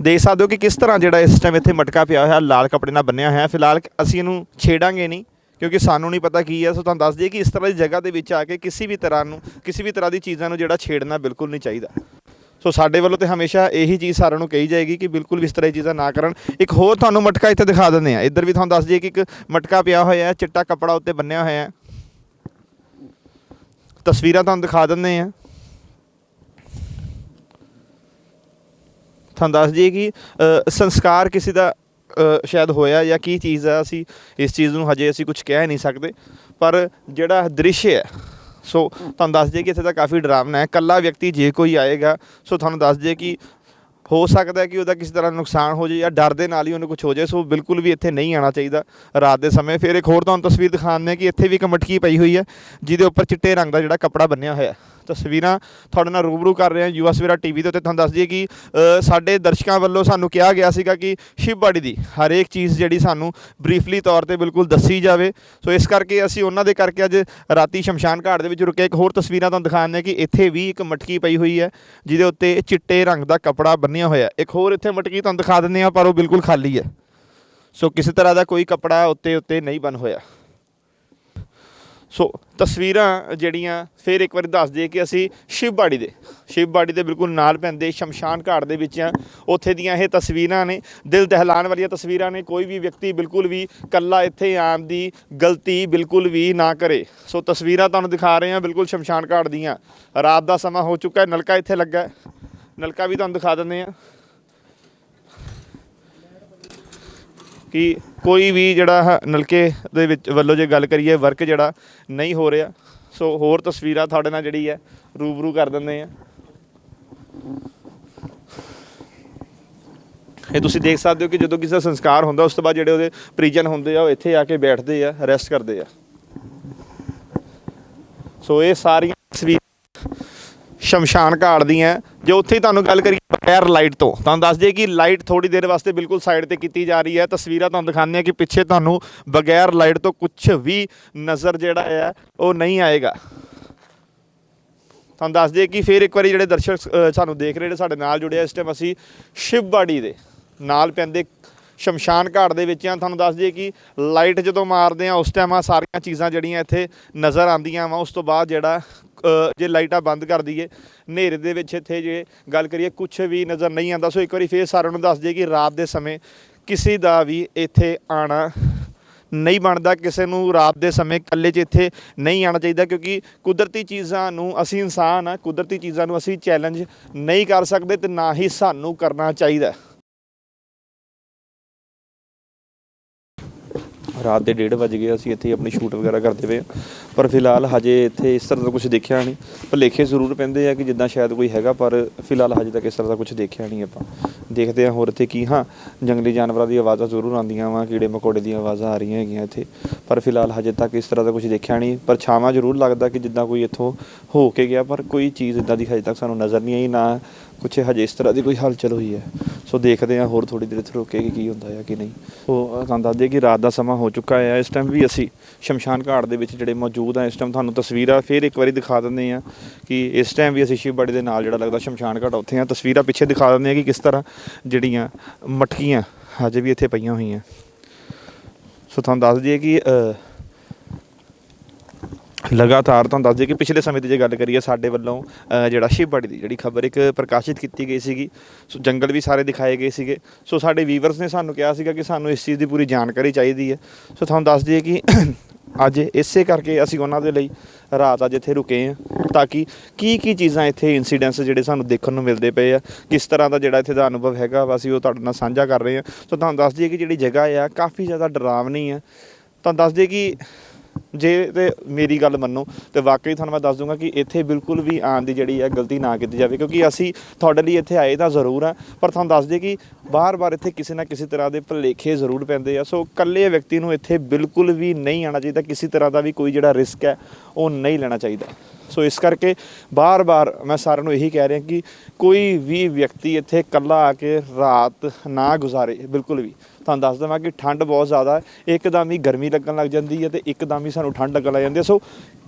[SPEAKER 1] ਦੇਖ ਸਕਦੇ ਹੋ ਕਿ ਕਿਸ ਤਰ੍ਹਾਂ ਜਿਹੜਾ ਇਸ ਟਾਈਮ ਇੱਥੇ ਮਟਕਾ ਪਿਆ ਹੋਇਆ, ਲਾਲ ਕੱਪੜੇ ਨਾਲ ਬੰਨਿਆ ਹੋਇਆ। ਫਿਲਹਾਲ ਅਸੀਂ ਇਹਨੂੰ ਛੇੜਾਂਗੇ ਨਹੀਂ, ਕਿਉਂਕਿ ਸਾਨੂੰ ਨਹੀਂ ਪਤਾ ਕੀ ਹੈ। ਸੋ ਤੁਹਾਨੂੰ ਦੱਸ ਦਈਏ ਕਿ ਇਸ ਤਰ੍ਹਾਂ ਦੀ ਜਗ੍ਹਾ ਦੇ ਵਿੱਚ ਆ ਕੇ ਕਿਸੇ ਵੀ ਤਰ੍ਹਾਂ ਨੂੰ, ਕਿਸੇ ਵੀ ਤਰ੍ਹਾਂ ਦੀ ਚੀਜ਼ਾਂ ਨੂੰ ਜਿਹੜਾ ਛੇੜਨਾ ਬਿਲਕੁਲ ਨਹੀਂ ਚਾਹੀਦਾ। ਸੋ ਸਾਡੇ ਵੱਲੋਂ ਤੇ ਹਮੇਸ਼ਾ ਇਹੀ ਚੀਜ਼ ਸਾਰਿਆਂ ਨੂੰ ਕਹੀ ਜਾਏਗੀ ਕਿ ਬਿਲਕੁਲ ਵੀ ਇਸ ਤਰ੍ਹਾਂ ਦੀ ਚੀਜ਼ਾਂ ਨਾ ਕਰਨ। ਇੱਕ ਹੋਰ ਤੁਹਾਨੂੰ ਮਟਕਾ ਇੱਥੇ ਦਿਖਾ ਦਿੰਦੇ ਆ ਇੱਧਰ ਵੀ ਤੁਹਾਨੂੰ ਦੱਸ ਦਈਏ ਕਿ ਇੱਕ ਮਟਕਾ ਪਿਆ ਹੋਇਆ ਹੈ, ਚਿੱਟਾ ਕੱਪੜਾ ਉੱਤੇ ਬੰਨਿਆ ਹੋਇਆ ਹੈ। ਤਸਵੀਰਾਂ ਤੁਹਾਨੂੰ ਦਿਖਾ ਦਿੰਦੇ ਆ ਤੁਹਾਨੂੰ ਦੱਸ ਦਈਏ ਕਿ ਸੰਸਕਾਰ ਕਿਸੇ ਦਾ ਸ਼ਾਇਦ ਹੋਇਆ ਜਾਂ ਕੀ ਚੀਜ਼ ਆ, ਅਸੀਂ ਇਸ ਚੀਜ਼ ਨੂੰ ਹਜੇ ਅਸੀਂ ਕੁਝ ਕਹਿ ਨਹੀਂ ਸਕਦੇ। ਪਰ ਜਿਹੜਾ ਦ੍ਰਿਸ਼ ਹੈ, ਸੋ ਤੁਹਾਨੂੰ ਦੱਸ ਦਈਏ ਕਿ ਇੱਥੇ ਤਾਂ ਕਾਫੀ ਡਰਾਵਨਾ ਹੈ। ਕੱਲਾ ਵਿਅਕਤੀ ਜੇ ਕੋਈ ਆਏਗਾ, ਸੋ ਤੁਹਾਨੂੰ ਦੱਸ ਦਈਏ ਕਿ ਹੋ ਸਕਦਾ ਕਿ ਉਹਦਾ ਕਿਸੇ ਤਰ੍ਹਾਂ ਨੁਕਸਾਨ ਹੋ ਜਾਏ ਜਾਂ ਡਰ ਦੇ ਨਾਲ ਹੀ ਉਹਨੂੰ ਕੁਝ ਹੋ ਜਾਏ, ਸੋ ਬਿਲਕੁਲ ਵੀ ਇੱਥੇ ਨਹੀਂ ਆਣਾ ਚਾਹੀਦਾ ਰਾਤ ਦੇ ਸਮੇਂ। ਫਿਰ ਇੱਕ ਹੋਰ ਤੁਹਾਨੂੰ ਤਸਵੀਰ ਦਿਖਾਉਂਦੇ ਹਾਂ ਕਿ ਇੱਥੇ ਵੀ ਇੱਕ ਮਟਕੀ ਪਈ ਹੋਈ ਹੈ, ਜਿਹਦੇ ਉੱਪਰ ਚਿੱਟੇ ਰੰਗ ਦਾ ਜਿਹੜਾ ਕੱਪੜਾ ਬੰਨਿਆ ਹੋਇਆ ਤਸਵੀਰਾਂ ਤੁਹਾਡੇ ਨਾਲ ਰੂਬਰੂ ਕਰ ਰਹੇ ਹਾਂ। ਯੂਐਸ ਸਵੇਰਾ ਟੀਵੀ ਦੇ ਉੱਤੇ ਤੁਹਾਨੂੰ ਦੱਸ ਦਈਏ ਕਿ ਸਾਡੇ ਦਰਸ਼ਕਾਂ ਵੱਲੋਂ ਸਾਨੂੰ ਕਿਹਾ ਗਿਆ ਸੀਗਾ ਕਿ ਸ਼ਿਵਬਾੜੀ ਦੀ ਹਰੇਕ ਚੀਜ਼ ਜਿਹੜੀ ਸਾਨੂੰ ਬਰੀਫਲੀ ਤੌਰ ਤੇ ਬਿਲਕੁਲ ਦੱਸੀ ਜਾਵੇ। ਸੋ ਇਸ ਕਰਕੇ ਅਸੀਂ ਉਹਨਾਂ ਦੇ ਕਰਕੇ ਅੱਜ ਰਾਤੀ ਸ਼ਮਸ਼ਾਨ ਘਾਟ ਦੇ ਵਿੱਚ ਰੁਕੇ। ਇੱਕ ਹੋਰ ਤਸਵੀਰਾਂ ਤੁਹਾਨੂੰ ਦਿਖਾਉਂਦੇ ਹਾਂ ਕਿ ਇੱਥੇ ਵੀ ਇੱਕ ਮਟਕੀ ਪਈ ਹੋਈ ਹੈ, ਜਿਹਦੇ ਉੱਤੇ ਚਿੱਟੇ ਰੰਗ ਦਾ ਕਪੜਾ ਬੰਨਿਆ ਹੋਇਆ ਇੱਕ ਹੋਰ ਇੱਥੇ ਮਟਕੀ ਤੁਹਾਨੂੰ ਦਿਖਾ ਦਿੰਦੇ ਹਾਂ, ਪਰ ਉਹ ਬਿਲਕੁਲ ਖਾਲੀ ਹੈ। ਸੋ ਕਿਸੇ ਤਰ੍ਹਾਂ ਦਾ ਕੋਈ ਕਪੜਾ ਉੱਤੇ ਉੱਤੇ ਨਹੀਂ ਬਨ ਹੋਇਆ। ਸੋ ਤਸਵੀਰਾਂ ਜਿਹੜੀਆਂ, ਫਿਰ ਇੱਕ ਵਾਰੀ ਦੱਸ ਦਈਏ ਕਿ ਅਸੀਂ ਸ਼ਿਵਬਾੜੀ ਦੇ ਸ਼ਿਵਬਾੜੀ ਦੇ ਬਿਲਕੁਲ ਨਾਲ ਪੈਂਦੇ ਸ਼ਮਸ਼ਾਨ ਘਾਟ ਦੇ ਵਿੱਚ ਆ। ਉੱਥੇ ਦੀਆਂ ਇਹ ਤਸਵੀਰਾਂ ਨੇ, ਦਿਲ ਦਹਿਲਾਣ ਵਾਲੀਆਂ ਤਸਵੀਰਾਂ ਨੇ, ਕੋਈ ਵੀ ਵਿਅਕਤੀ ਬਿਲਕੁਲ ਵੀ ਕੱਲਾ ਇੱਥੇ ਆਮ ਦੀ ਗਲਤੀ ਬਿਲਕੁਲ ਵੀ ਨਾ ਕਰੇ। ਸੋ ਤਸਵੀਰਾਂ ਤੁਹਾਨੂੰ ਦਿਖਾ ਰਹੇ ਹਾਂ ਬਿਲਕੁਲ ਸ਼ਮਸ਼ਾਨ ਘਾਟ ਦੀਆਂ। ਰਾਤ ਦਾ ਸਮਾਂ ਹੋ ਚੁੱਕਾ ਹੈ, ਨਲਕਾ ਇੱਥੇ ਲੱਗਾ ਨਲਕਾ ਵੀ ਤੁਹਾਨੂੰ ਦਿਖਾ ਦਿੰਦੇ ਆ ਕਿ ਕੋਈ ਵੀ ਜਿਹੜਾ ਹ- ਨਲਕੇ ਦੇ ਵਿੱਚ ਵੱਲੋਂ ਜੇ ਗੱਲ ਕਰੀਏ ਵਰਕ ਜਿਹੜਾ ਨਹੀਂ ਹੋ ਰਿਹਾ। ਸੋ ਹੋਰ ਤਸਵੀਰਾਂ ਤੁਹਾਡੇ ਨਾਲ ਜਿਹੜੀ ਹੈ, ਰੂਬਰੂ ਕਰ ਦਿੰਦੇ ਆ ਇਹ ਤੁਸੀਂ ਦੇਖ ਸਕਦੇ ਹੋ ਕਿ ਜਦੋਂ ਕਿਸੇ ਦਾ ਸੰਸਕਾਰ ਹੁੰਦਾ, ਉਸ ਤੋਂ ਬਾਅਦ ਜਿਹੜੇ ਉਹਦੇ ਪ੍ਰੀਜਨ ਹੁੰਦੇ ਆ, ਉਹ ਇੱਥੇ ਆ ਕੇ ਬੈਠਦੇ ਆ ਰੈਸਟ ਕਰਦੇ ਆ। ਸੋ ਇਹ ਸਾਰੀਆਂ ਤਸਵੀਰਾਂ ਸ਼ਮਸ਼ਾਨ ਘਾਟ ਦੀਆਂ ਜੇ ਉੱਥੇ ਹੀ ਤੁਹਾਨੂੰ ਗੱਲ ਕਰੀਏ ਬਗੈਰ ਲਾਈਟ ਤੋਂ, ਤੁਹਾਨੂੰ ਦੱਸ ਦਈਏ ਕਿ ਲਾਈਟ ਥੋੜੀ ਦੇਰ ਵਾਸਤੇ ਬਿਲਕੁਲ ਸਾਈਡ ਤੇ ਕੀਤੀ ਜਾ ਰਹੀ ਹੈ। ਤਸਵੀਰਾਂ ਤੁਹਾਨੂੰ ਦਿਖਾਉਂਦੇ ਆ ਕਿ ਪਿੱਛੇ ਤੁਹਾਨੂੰ ਬਗੈਰ ਲਾਈਟ ਤੋਂ ਕੁਝ ਵੀ ਨਜ਼ਰ ਜਿਹੜਾ ਹੈ, ਉਹ ਨਹੀਂ ਆਏਗਾ। ਤੁਹਾਨੂੰ ਦੱਸ ਦਈਏ ਕਿ ਫਿਰ ਇੱਕ ਵਾਰੀ ਜਿਹੜੇ ਦਰਸ਼ਕ ਸਾਨੂੰ ਦੇਖ ਰਹੇ ਜਿਹੜੇ ਸਾਡੇ ਨਾਲ ਜੁੜੇ ਆ, ਇਸ ਟਾਈਮ ਅਸੀਂ ਸ਼ਿਵਬਾੜੀ ਦੇ ਨਾਲ ਪੈਂਦੇ ਸ਼ਮਸ਼ਾਨ ਘਾਟ ਦੇ ਵਿੱਚ ਆ, ਤੁਹਾਨੂੰ ਦੱਸ ਦਈਏ ਕਿ ਲਾਈਟ ਜਦੋਂ ਮਾਰਦੇ ਆ, ਉਸ ਟਾਈਮ ਆ ਸਾਰੀਆਂ ਚੀਜ਼ਾਂ ਜਿਹੜੀਆਂ ਇੱਥੇ ਨਜ਼ਰ ਆਉਂਦੀਆਂ ਵਾ, ਉਸ ਤੋਂ ਬਾਅਦ ਜਿਹੜਾ ਜੇ ਲਾਈਟਾਂ ਬੰਦ ਕਰ ਦਈਏ, ਹਨੇਰੇ ਦੇ ਵਿੱਚ ਇੱਥੇ ਜੇ ਗੱਲ ਕਰੀਏ ਕੁਝ ਵੀ ਨਜ਼ਰ ਨਹੀਂ ਆਉਂਦਾ, ਸੋ ਇੱਕ ਵਾਰੀ ਫੇਰ ਸਾਰਿਆਂ ਨੂੰ ਦੱਸ ਦਈਏ ਕਿ ਰਾਤ ਦੇ ਸਮੇਂ ਕਿਸੇ ਦਾ ਵੀ ਇੱਥੇ ਆਣਾ ਨਹੀਂ ਬਣਦਾ, ਕਿਸੇ ਨੂੰ ਰਾਤ ਦੇ ਸਮੇਂ ਇਕੱਲੇ 'ਚ ਇੱਥੇ ਨਹੀਂ ਆਉਣਾ ਚਾਹੀਦਾ, ਕਿਉਂਕਿ ਕੁਦਰਤੀ ਚੀਜ਼ਾਂ ਨੂੰ ਅਸੀਂ ਇਨਸਾਨ ਆ, ਕੁਦਰਤੀ ਚੀਜ਼ਾਂ ਨੂੰ ਅਸੀਂ ਚੈਲੰਜ ਨਹੀਂ ਕਰ ਸਕਦੇ ਤੇ ਨਾ ਹੀ ਸਾਨੂੰ ਕਰਨਾ ਚਾਹੀਦਾ। ਰਾਤ ਦੇ 1:30 ਵਜ ਗਏ, ਅਸੀਂ ਇੱਥੇ ਆਪਣੀ ਸ਼ੂਟ ਵਗੈਰਾ ਕਰਦੇ ਪਏ ਹਾਂ। ਪਰ ਫਿਲਹਾਲ ਹਜੇ ਇੱਥੇ ਇਸ ਤਰ੍ਹਾਂ ਦਾ ਕੁਝ ਦੇਖਿਆ ਨਹੀਂ। ਭੁਲੇਖੇ ਜ਼ਰੂਰ ਪੈਂਦੇ ਆ ਕਿ ਜਿੱਦਾਂ ਸ਼ਾਇਦ ਕੋਈ ਹੈਗਾ, ਪਰ ਫਿਲਹਾਲ ਹਜੇ ਤੱਕ ਇਸ ਤਰ੍ਹਾਂ ਦਾ ਕੁਝ ਦੇਖਿਆ ਨਹੀਂ ਆਪਾਂ। ਦੇਖਦੇ ਹਾਂ ਹੋਰ ਇੱਥੇ ਕੀ, ਹਾਂ, ਜੰਗਲੀ ਜਾਨਵਰਾਂ ਦੀ ਆਵਾਜ਼ਾਂ ਜ਼ਰੂਰ ਆਉਂਦੀਆਂ ਵਾ, ਕੀੜੇ ਮਕੌੜੇ ਦੀਆਂ ਆਵਾਜ਼ਾਂ ਆ ਰਹੀਆਂ ਹੈਗੀਆਂ ਇੱਥੇ। ਪਰ ਫਿਲਹਾਲ ਹਜੇ ਤੱਕ ਇਸ ਤਰ੍ਹਾਂ ਦਾ ਕੁਝ ਦੇਖਿਆ ਨਹੀਂ। ਪਰ ਛਾਵਾਂ ਜ਼ਰੂਰ ਲੱਗਦਾ ਕਿ ਜਿੱਦਾਂ ਕੋਈ ਇੱਥੋਂ ਹੋ ਕੇ ਗਿਆ, ਪਰ ਕੋਈ ਚੀਜ਼ ਇਦਾਂ ਦੀ ਹਜੇ ਤੱਕ ਸਾਨੂੰ ਨਜ਼ਰ ਨਹੀਂ ਆਈ, ਨਾ ਕੁਛ ਹਜੇ ਇਸ ਤਰ੍ਹਾਂ ਦੀ ਕੋਈ ਹਲਚਲ ਹੋਈ ਹੈ? ਸੋ ਦੇਖਦੇ ਹਾਂ, ਹੋਰ ਥੋੜੀ ਦੇਰ ਇੱਥੇ ਰੁਕੇ ਕਿ ਕੀ ਹੁੰਦਾ ਹੈ ਕਿ ਨਹੀਂ। ਸੋ ਤੁਹਾਨੂੰ ਦੱਸ ਦਈਏ ਕਿ ਰਾਤ ਦਾ ਸਮਾਂ ਹੋ ਚੁੱਕਾ ਹੈ। ਇਸ ਟਾਈਮ ਵੀ ਅਸੀਂ ਸ਼ਮਸ਼ਾਨ ਘਾਟ ਦੇ ਵਿੱਚ ਜਿਹੜੇ ਮੌਜੂਦ ਆ ਇਸ ਟਾਈਮ ਤੁਹਾਨੂੰ ਤਸਵੀਰਾਂ ਫੇਰ ਇੱਕ ਵਾਰੀ ਦਿਖਾ ਦਿੰਦੇ ਆ ਕਿ ਇਸ ਟਾਈਮ ਵੀ ਅਸੀਂ ਸ਼ਿਵਬਾੜੀ ਦੇ ਨਾਲ ਜਿਹੜਾ ਲੱਗਦਾ ਸ਼ਮਸ਼ਾਨ ਘਾਟ ਉੱਥੇ ਆ ਤਸਵੀਰਾਂ ਪਿੱਛੇ ਦਿਖਾ ਦਿੰਦੇ ਆ ਕਿ ਕਿਸ ਤਰ੍ਹਾਂ ਜਿਹੜੀਆਂ ਮਟਕੀਆਂ ਹਜੇ ਵੀ ਇੱਥੇ ਪਈਆਂ ਹੋਈਆਂ। ਸੋ ਤੁਹਾਨੂੰ ਦੱਸ ਦਈਏ ਕਿ ਲਗਾਤਾਰ ਤੁਹਾਨੂੰ ਦੱਸ ਦਈਏ ਕਿ ਪਿਛਲੇ ਸਮੇਂ ਦੀ ਜੇ ਗੱਲ ਕਰੀਏ ਸਾਡੇ ਵੱਲੋਂ ਜਿਹੜਾ ਸ਼ਿਵਬਾੜੀ ਦੀ ਜਿਹੜੀ ਖਬਰ ਇੱਕ ਪ੍ਰਕਾਸ਼ਿਤ ਕੀਤੀ ਗਈ ਸੀਗੀ। ਸੋ ਜੰਗਲ ਵੀ ਸਾਰੇ ਦਿਖਾਏ ਗਏ ਸੀਗੇ। ਸੋ ਸਾਡੇ ਵੀਵਰਸ ਨੇ ਸਾਨੂੰ ਕਿਹਾ ਸੀਗਾ ਕਿ ਸਾਨੂੰ ਇਸ ਚੀਜ਼ ਦੀ ਪੂਰੀ ਜਾਣਕਾਰੀ ਚਾਹੀਦੀ ਹੈ। ਸੋ ਤੁਹਾਨੂੰ ਦੱਸ ਦਈਏ ਕਿ ਅੱਜ ਇਸੇ ਕਰਕੇ ਅਸੀਂ ਉਹਨਾਂ ਦੇ ਲਈ ਰਾਤ ਅੱਜ ਇੱਥੇ ਰੁਕੇ ਹਾਂ ਤਾਂ ਕਿ ਕੀ ਕੀ ਚੀਜ਼ਾਂ ਇੱਥੇ ਇਨਸੀਡੈਂਟਸ ਜਿਹੜੇ ਸਾਨੂੰ ਦੇਖਣ ਨੂੰ ਮਿਲਦੇ ਪਏ ਆ, ਕਿਸ ਤਰ੍ਹਾਂ ਦਾ ਜਿਹੜਾ ਇੱਥੇ ਦਾ ਅਨੁਭਵ ਹੈਗਾ ਵਾ ਅਸੀਂ ਉਹ ਤੁਹਾਡੇ ਨਾਲ ਸਾਂਝਾ ਕਰ ਰਹੇ ਹਾਂ। ਸੋ ਤੁਹਾਨੂੰ ਦੱਸ ਦਈਏ ਕਿ ਜਿਹੜੀ ਜਗ੍ਹਾ ਆ, ਕਾਫੀ ਜ਼ਿਆਦਾ ਡਰਾਵਨੀ ਆ। ਤੁਹਾਨੂੰ ਦੱਸ ਦਈਏ ਕਿ ਜੇ ਤੇ ਮੇਰੀ ਗੱਲ ਮੰਨੋ, ਤੇ ਵਾਕਈ ਤੁਹਾਨੂੰ ਮੈਂ ਦੱਸ ਦੂੰਗਾ ਕਿ ਇੱਥੇ ਬਿਲਕੁਲ ਵੀ ਆਉਣ ਦੀ ਜਿਹੜੀ ਹੈ ਗਲਤੀ ਨਾ ਕੀਤੀ ਜਾਵੇ, ਕਿਉਂਕਿ ਅਸੀਂ ਤੁਹਾਡੇ ਲਈ ਇੱਥੇ ਆਏ ਤਾਂ ਜ਼ਰੂਰ ਆ ਪਰ ਤੁਹਾਨੂੰ ਦੱਸ ਦਈਏ ਕਿ ਬਾਰ-ਬਾਰ ਇੱਥੇ ਕਿਸੇ ਨਾ ਕਿਸੇ ਤਰ੍ਹਾਂ ਦੇ ਭੁਲੇਖੇ ਜ਼ਰੂਰ ਪੈਂਦੇ ਆ, ਸੋ ਇਕੱਲੇ ਵਿਅਕਤੀ ਨੂੰ ਇੱਥੇ ਬਿਲਕੁਲ ਵੀ ਨਹੀਂ ਆਉਣਾ ਚਾਹੀਦਾ, ਕਿਸੇ ਤਰ੍ਹਾਂ ਦਾ ਵੀ ਕੋਈ ਜਿਹੜਾ ਰਿਸਕ ਹੈ, ਉਹ ਨਹੀਂ ਲੈਣਾ ਚਾਹੀਦਾ। ਸੋ ਇਸ ਕਰਕੇ ਬਾਰ-ਬਾਰ ਮੈਂ ਸਾਰਿਆਂ ਨੂੰ ਇਹੀ ਕਹਿ ਰਿਹਾ ਕਿ ਕੋਈ ਵੀ ਵਿਅਕਤੀ ਇੱਥੇ ਇਕੱਲਾ ਆ ਕੇ ਰਾਤ ਨਾ ਗੁਜ਼ਾਰੇ, ਬਿਲਕੁਲ ਵੀ। ਤੁਹਾਨੂੰ ਦੱਸ ਦਵਾਂ ਕਿ ਠੰਡ ਬਹੁਤ ਜ਼ਿਆਦਾ ਹੈ। ਇੱਕਦਮ ਹੀ ਗਰਮੀ ਲੱਗਣ ਲੱਗ ਜਾਂਦੀ ਹੈ ਤੇ ਇੱਕਦਮ ਹੀ ਸਾਨੂੰ ਠੰਡ ਲੱਗਣ ਲੱਗ ਜਾਂਦੀ ਹੈ। ਸੋ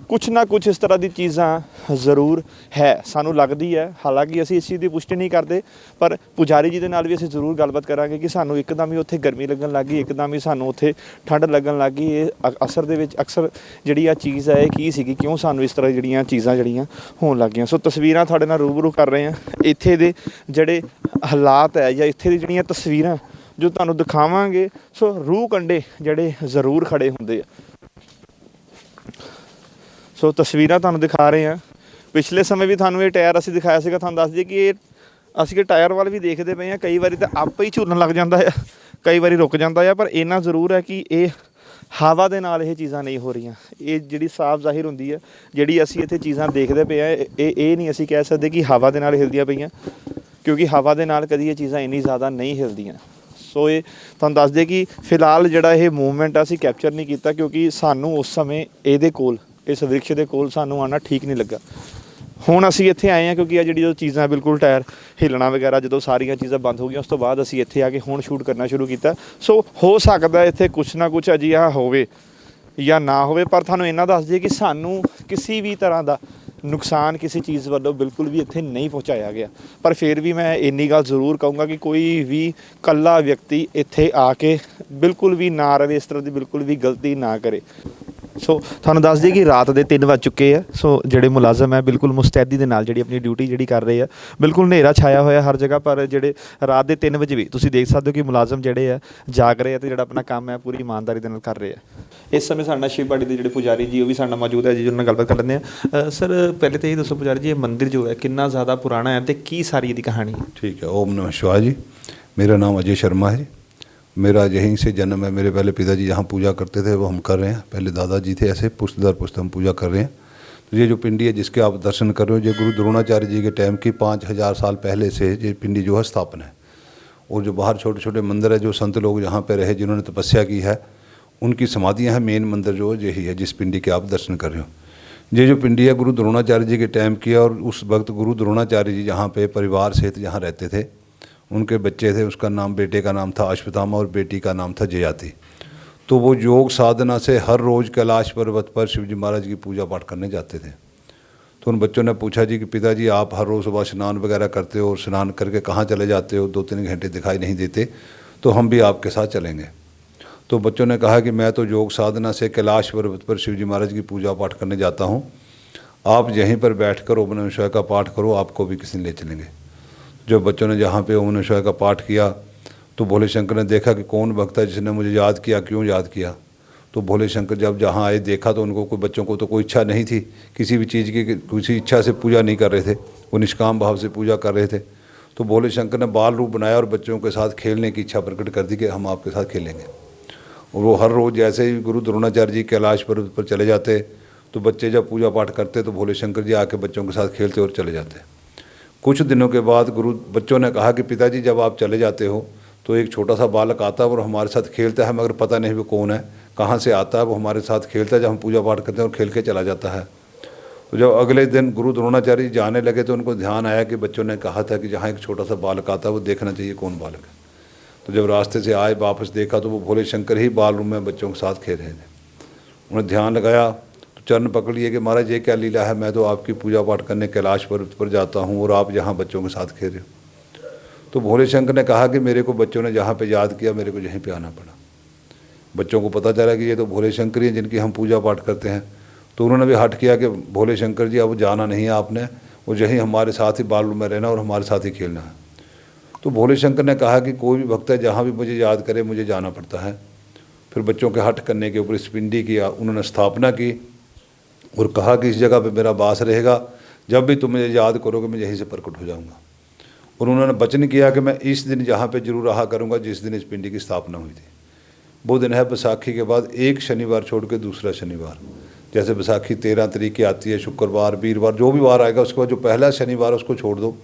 [SPEAKER 1] ਕੁਛ ਨਾ ਕੁਛ ਇਸ ਤਰ੍ਹਾਂ ਦੀ ਚੀਜ਼ਾਂ ਜ਼ਰੂਰ ਹੈ, ਸਾਨੂੰ ਲੱਗਦੀ ਹੈ। ਹਾਲਾਂਕਿ ਅਸੀਂ ਇਸ ਚੀਜ਼ ਦੀ ਪੁਸ਼ਟੀ ਨਹੀਂ ਕਰਦੇ, ਪਰ ਪੁਜਾਰੀ ਜੀ ਦੇ ਨਾਲ ਵੀ ਅਸੀਂ ਜ਼ਰੂਰ ਗੱਲਬਾਤ ਕਰਾਂਗੇ ਕਿ ਸਾਨੂੰ ਇੱਕਦਮ ਹੀ ਉੱਥੇ ਗਰਮੀ ਲੱਗਣ ਲੱਗ ਗਈ, ਇੱਕਦਮ ਹੀ ਸਾਨੂੰ ਉੱਥੇ ਠੰਡ ਲੱਗਣ ਲੱਗ ਗਈ। ਇਹ ਅਸਰ ਦੇ ਵਿੱਚ ਅਕਸਰ ਜਿਹੜੀ ਆ ਚੀਜ਼ ਹੈ, ਇਹ ਕੀ ਸੀਗੀ, ਕਿਉਂ ਸਾਨੂੰ ਇਸ ਤਰ੍ਹਾਂ ਜਿਹੜੀਆਂ ਚੀਜ਼ਾਂ ਜਿਹੜੀਆਂ ਹੋਣ ਲੱਗੀਆਂ ਸੋ ਤਸਵੀਰਾਂ ਤੁਹਾਡੇ ਨਾਲ ਰੂਬਰੂ ਕਰ ਰਹੇ ਹਾਂ। ਇੱਥੇ ਦੇ ਜਿਹੜੇ ਹਾਲਾਤ ਹੈ ਜਾਂ ਇੱਥੇ ਦੀ ਜਿਹੜੀਆਂ ਤਸਵੀਰਾਂ ਜੋ ਤੁਹਾਨੂੰ ਦਿਖਾਵਾਂਗੇ, ਸੋ ਰੂਹ ਕੰਡੇ ਜਿਹੜੇ ਜ਼ਰੂਰ ਖੜੇ ਹੁੰਦੇ ਆ। ਸੋ ਤਸਵੀਰਾਂ ਤੁਹਾਨੂੰ ਦਿਖਾ ਰਹੇ ਹਾਂ। ਪਿਛਲੇ ਸਮੇਂ ਵੀ ਤੁਹਾਨੂੰ ਇਹ ਟਾਇਰ ਅਸੀਂ ਦਿਖਾਇਆ ਸੀਗਾ, ਤੁਹਾਨੂੰ ਦੱਸ ਦਈਏ ਕਿ ਇਹ ਅਸੀਂ ਕਿ ਟਾਇਰ ਵੱਲ ਵੀ ਦੇਖਦੇ ਪਏ ਹਾਂ। ਕਈ ਵਾਰੀ ਤਾਂ ਆਪੇ ਹੀ ਝੂਲਣ ਲੱਗ ਜਾਂਦਾ ਹੈ ਕਈ ਵਾਰੀ ਰੁਕ ਜਾਂਦਾ ਆ, ਪਰ ਇੰਨਾ ਜ਼ਰੂਰ ਹੈ ਕਿ ਇਹ ਹਵਾ ਦੇ ਨਾਲ ਇਹ ਚੀਜ਼ਾਂ ਨਹੀਂ ਹੋ ਰਹੀਆਂ। ਇਹ ਜਿਹੜੀ ਸਾਫ਼ ਜ਼ਾਹਿਰ ਹੁੰਦੀ ਹੈ ਜਿਹੜੀ ਅਸੀਂ ਇੱਥੇ ਚੀਜ਼ਾਂ ਦੇਖਦੇ ਪਏ ਆ ਇਹ ਇਹ ਨਹੀਂ ਅਸੀਂ ਕਹਿ ਸਕਦੇ ਕਿ ਹਵਾ ਦੇ ਨਾਲ ਹਿਲਦੀਆਂ ਪਈਆਂ, ਕਿਉਂਕਿ ਹਵਾ ਦੇ ਨਾਲ ਕਦੀ ਇਹ ਚੀਜ਼ਾਂ ਇੰਨੀ ਜ਼ਿਆਦਾ ਨਹੀਂ ਹਿਲਦੀਆਂ। ਸੋ ਇਹ ਤੁਹਾਨੂੰ ਦੱਸ ਦੇ ਕਿ ਫਿਲਹਾਲ ਜਿਹੜਾ ਇਹ ਮੂਵਮੈਂਟ ਅਸੀਂ ਕੈਪਚਰ ਨਹੀਂ ਕੀਤਾ, ਕਿਉਂਕਿ ਸਾਨੂੰ ਉਸ ਸਮੇਂ ਇਹਦੇ ਕੋਲ ਇਸ ਵ੍ਰਿਕਸ਼ ਦੇ ਕੋਲ ਸਾਨੂੰ ਆਣਾ ਠੀਕ ਨਹੀਂ ਲੱਗਾ। ਹੁਣ ਅਸੀਂ ਇੱਥੇ ਆਏ ਹਾਂ ਕਿਉਂਕਿ ਆ ਜਿਹੜੀ ਜੋ ਚੀਜ਼ਾਂ ਬਿਲਕੁਲ ਟਾਇਰ ਹਿੱਲਣਾ ਵਗੈਰਾ, ਜਦੋਂ ਸਾਰੀਆਂ ਚੀਜ਼ਾਂ ਬੰਦ ਹੋ ਗਈਆਂ, ਉਸ ਤੋਂ ਬਾਅਦ ਅਸੀਂ ਇੱਥੇ ਆ ਕੇ ਹੁਣ ਸ਼ੂਟ ਕਰਨਾ ਸ਼ੁਰੂ ਕੀਤਾ। ਸੋ ਹੋ ਸਕਦਾ ਇੱਥੇ ਕੁਛ ਨਾ ਕੁਛ ਅਜਿਹਾ ਹੋਵੇ ਜਾਂ ਨਾ ਹੋਵੇ, ਪਰ ਤੁਹਾਨੂੰ ਇਹਨਾਂ ਦੱਸ ਦਈਏ ਕਿ ਸਾਨੂੰ ਕਿਸੇ ਵੀ ਤਰ੍ਹਾਂ ਦਾ ਨੁਕਸਾਨ ਕਿਸੇ ਚੀਜ਼ ਵੱਲੋਂ ਬਿਲਕੁਲ ਵੀ ਇੱਥੇ ਨਹੀਂ ਪਹੁੰਚਾਇਆ ਗਿਆ। ਪਰ ਫਿਰ ਵੀ ਮੈਂ ਇੰਨੀ ਗੱਲ ਜ਼ਰੂਰ ਕਹੂੰਗਾ ਕਿ ਕੋਈ ਵੀ ਕੱਲਾ ਵਿਅਕਤੀ ਇੱਥੇ ਆ ਕੇ ਬਿਲਕੁਲ ਵੀ ਨਾ ਰਵੇ ਇਸ ਤਰ੍ਹਾਂ ਦੀ ਬਿਲਕੁਲ ਵੀ ਗਲਤੀ ਨਾ ਕਰੇ। ਸੋ ਤੁਹਾਨੂੰ ਦੱਸ ਦਈਏ ਕਿ ਰਾਤ ਦੇ 3 ਵੱਜ ਚੁੱਕੇ ਆ। ਸੋ ਜਿਹੜੇ ਮੁਲਾਜ਼ਮ ਹੈ ਬਿਲਕੁਲ ਮੁਸਤੈਦੀ ਦੇ ਨਾਲ ਜਿਹੜੀ ਆਪਣੀ ਡਿਊਟੀ ਜਿਹੜੀ ਕਰ ਰਹੇ ਆ, ਬਿਲਕੁਲ ਹਨੇਰਾ ਛਾਇਆ ਹੋਇਆ ਹਰ ਜਗ੍ਹਾ, ਪਰ ਜਿਹੜੇ ਰਾਤ ਦੇ 3 ਵਜੇ ਵੀ ਤੁਸੀਂ ਦੇਖ ਸਕਦੇ ਹੋ ਕਿ ਮੁਲਾਜ਼ਮ ਜਿਹੜੇ ਆ, ਜਾਗ ਰਹੇ ਆ ਤੇ ਜਿਹੜਾ ਆਪਣਾ ਕੰਮ ਹੈ ਪੂਰੀ ਇਮਾਨਦਾਰੀ ਦੇ ਨਾਲ ਕਰ ਰਹੇ ਆ। ਇਸ ਸਮੇਂ ਸਾਡਾ ਸ਼ਿਵਬਾੜੀ ਦੇ ਜਿਹੜੇ ਪੁਜਾਰੀ ਜੀ, ਉਹ ਵੀ ਸਾਡਾ ਮੌਜੂਦ ਹੈ ਜੀ, ਜਿਹਨਾਂ ਨਾਲ ਗੱਲਬਾਤ ਕਰ ਲੈਂਦੇ ਆ। ਸਰ, ਪਹਿਲੇ ਤੇ ਇਹ ਦੱਸੋ ਪੁਜਾਰੀ ਜੀ, ਇਹ ਮੰਦਿਰ ਜੋ ਹੈ, ਕਿੰਨਾ ਜ਼ਿਆਦਾ ਪੁਰਾਣਾ ਹੈ ਤੇ ਕੀ ਸਾਰੀ ਇਹਦੀ ਕਹਾਣੀ
[SPEAKER 2] ਠੀਕ ਹੈ, ਓਮ ਨਮਸ਼ਵਾ ਜੀ ਮੇਰਾ ਨਾਮ ਅਜੇ ਸ਼ਰਮਾ ਹੈ। मेरा यहीं से जन्म है। मेरे पहले पिताजी जहाँ पूजा करते थे, वो हम कर रहे हैं। पहले दादाजी थे ऐसे पुश्त दर पुश्त हम पूजा कर रहे हैं। तो ये जो पिंडी है, जिसके आप दर्शन कर रहे हो, ये गुरु द्रोणाचार्य जी के टाइम की पाँच हज़ार साल पहले से ये पिंडी जो है स्थापना है। और जो बाहर छोटे छोटे मंदिर है, जो संत लोग यहाँ पर रहे, जिन्होंने तपस्या की है, उनकी समाधियाँ हैं। मेन मंदिर जो यही है, जिस पिंडी के आप दर्शन कर रहे हो। ये जो पिंडी है, गुरु द्रोणाचार्य जी के टाइम की है, और उस वक्त गुरु द्रोणाचार्य जी जहाँ पे परिवार सहित जहाँ रहते थे उनके बच्चे थे, उसका नाम, बेटे का नाम था अश्वत्थामा और बेटी का नाम था जयाति। तो वो योग साधना से हर रोज़ कैलाश पर्वत पर शिव जी महाराज की पूजा पाठ करने जाते थे। तो उन बच्चों ने पूछा जी कि पिताजी, आप हर रोज़ सुबह स्नान वगैरह करते हो और स्नान करके कहाँ चले जाते हो? दो तीन घंटे दिखाई नहीं देते तो हम भी आपके साथ चलेंगे। तो बच्चों ने कहा कि मैं तो योग साधना से कैलाश पर्वत पर शिव जी महाराज की पूजा पाठ करने जाता हूँ। आप यहीं पर बैठ कर का पाठ करो, आपको भी किसी ले चलेंगे। जब बच्चों ने जहाँ पे ओम शिवाय का पाठ किया तो भोले शंकर ने देखा कि कौन भक्त है जिसने मुझे याद किया, क्यों याद किया? तो भोले शंकर जब जहाँ आए, देखा तो उनको कोई बच्चों को तो कोई इच्छा नहीं थी, किसी भी चीज़ की, किसी इच्छा से पूजा नहीं कर रहे थे, वो निष्काम भाव से पूजा कर रहे थे। तो भोले शंकर ने बाल रूप बनाया और बच्चों के साथ खेलने की इच्छा प्रकट कर दी कि हम आपके साथ खेलेंगे। और वो हर रोज़ जैसे ही गुरु द्रोणाचार्य जी कैलाश पर्वत पर चले जाते तो बच्चे जब पूजा पाठ करते तो भोले शंकर जी आके बच्चों के साथ खेलते और चले जाते। कुछ दिनों के बाद गुरु, बच्चों ने कहा कि पिताजी, जब आप चले जाते हो तो एक छोटा सा बालक आता है और हमारे साथ खेलता है, मगर पता नहीं वो कौन है, कहाँ से आता है, वो हमारे साथ खेलता है, जब हम पूजा पाठ करते हैं और खेल के चला जाता है। तो जब अगले दिन गुरु द्रोणाचार्य जाने लगे तो उनको ध्यान आया कि बच्चों ने कहा था कि जहाँ एक छोटा सा बालक आता है, वो देखना चाहिए कौन बालक है। तो जब रास्ते से आए, वापस देखा तो वो भोले शंकर ही बाल रूम में बच्चों के साथ खेल रहे थे। उन्हें ध्यान लगाया चरण पकड़ लिए कि महाराज, ये क्या लीला है? मैं तो आपकी पूजा पाठ करने कैलाश पर्वत पर जाता हूँ और आप यहाँ बच्चों के साथ खेल रहे हो। तो भोले शंकर ने कहा कि मेरे को बच्चों ने जहाँ पे याद किया, मेरे को यहीं पे आना पड़ा। बच्चों को पता चला कि ये तो भोले शंकर ही हैं जिनकी हम पूजा पाठ करते हैं। तो उन्होंने भी हट किया कि भोले शंकर जी, अब जाना नहीं है आपने वो यहीं हमारे साथ ही बाल में रहना और हमारे साथ ही खेलना है। तो भोले शंकर ने कहा कि कोई भी भक्त है, जहाँ भी मुझे याद करे, मुझे जाना पड़ता है। फिर बच्चों के हट करने के ऊपर इस पिंडी की उन्होंने स्थापना की। और कहा कि इस जगह पे मेरा वास रहेगा, जब भी तुम मुझे याद करोगे, मैं यहीं से प्रकट हो जाऊँगा। और उन्होंने वचन किया कि मैं इस दिन यहाँ पे ज़रूर रहा करूँगा, जिस दिन इस पिंडी की स्थापना हुई थी। वो दिन है बैसाखी के बाद, एक शनिवार छोड़ के दूसरा शनिवार। जैसे बैसाखी तेरह तरीक की आती है, शुक्रवार, वीरवार, जो भी वार आएगा, उसके बाद जो पहला शनिवार उसको छोड़ दो।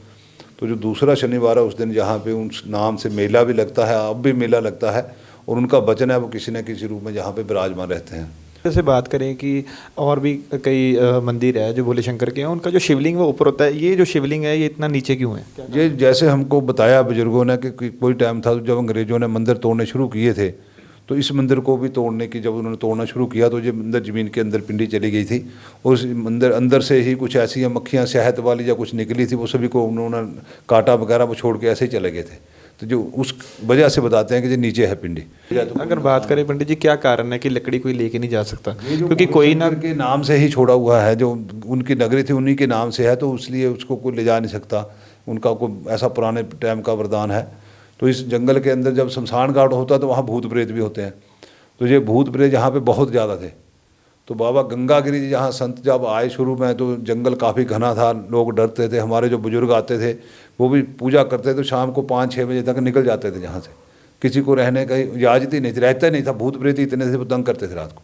[SPEAKER 2] तो जो दूसरा शनिवार है, उस दिन जहाँ पे उस नाम से मेला भी लगता है, अब भी मेला लगता है, और उनका वचन है, वो किसी न किसी रूप में जहाँ पे विराजमान रहते हैं।
[SPEAKER 1] जैसे बात करें कि और भी कई मंदिर है जो भोले शंकर के हैं, उनका जो शिवलिंग वो ऊपर होता है, ये जो शिवलिंग है, ये इतना नीचे क्यों है?
[SPEAKER 2] ये जैसे हमको बताया बुज़ुर्गों ने कि कोई टाइम था जब अंग्रेज़ों ने मंदिर तोड़ने शुरू किए थे तो इस मंदिर को भी तोड़ने की, जब उन्होंने तोड़ना शुरू किया तो ये मंदिर ज़मीन के अंदर पिंडी चली गई थी, और उस मंदिर अंदर से ही कुछ ऐसी मक्खियाँ शहद वाली या कुछ निकली थी, वो सभी को उन्होंने काटा वगैरह वो छोड़ के ऐसे ही चले गए थे। तो जो उस वजह से बताते हैं कि जी नीचे है पिंडी।
[SPEAKER 1] अगर बात करें पंडित जी क्या कारण है कि लकड़ी कोई लेके नहीं जा सकता? क्योंकि कोई ना
[SPEAKER 2] के नाम से ही छोड़ा हुआ है जो उनकी नगरी थी उन्हीं के नाम से है तो इसलिए उसको कोई ले जा नहीं सकता। उनका कोई ऐसा पुराने टाइम का वरदान है। तो इस जंगल के अंदर जब शमशान घाट होता है तो वहाँ भूत प्रेत भी होते हैं। तो ये भूत प्रेत यहाँ पे बहुत ज़्यादा थे। तो बाबा गंगागिरी जी जहाँ संत जब आए शुरू में तो जंगल काफ़ी घना था, लोग डरते थे, हमारे जो बुज़ुर्ग आते थे, वो भी पूजा करते थे तो शाम को पाँच छः बजे तक निकल जाते थे जहाँ से। किसी को रहने का इजाज़त ही नहीं थी, रहता नहीं था भूत प्रेत इतने थे वो तंग करते थे रात को।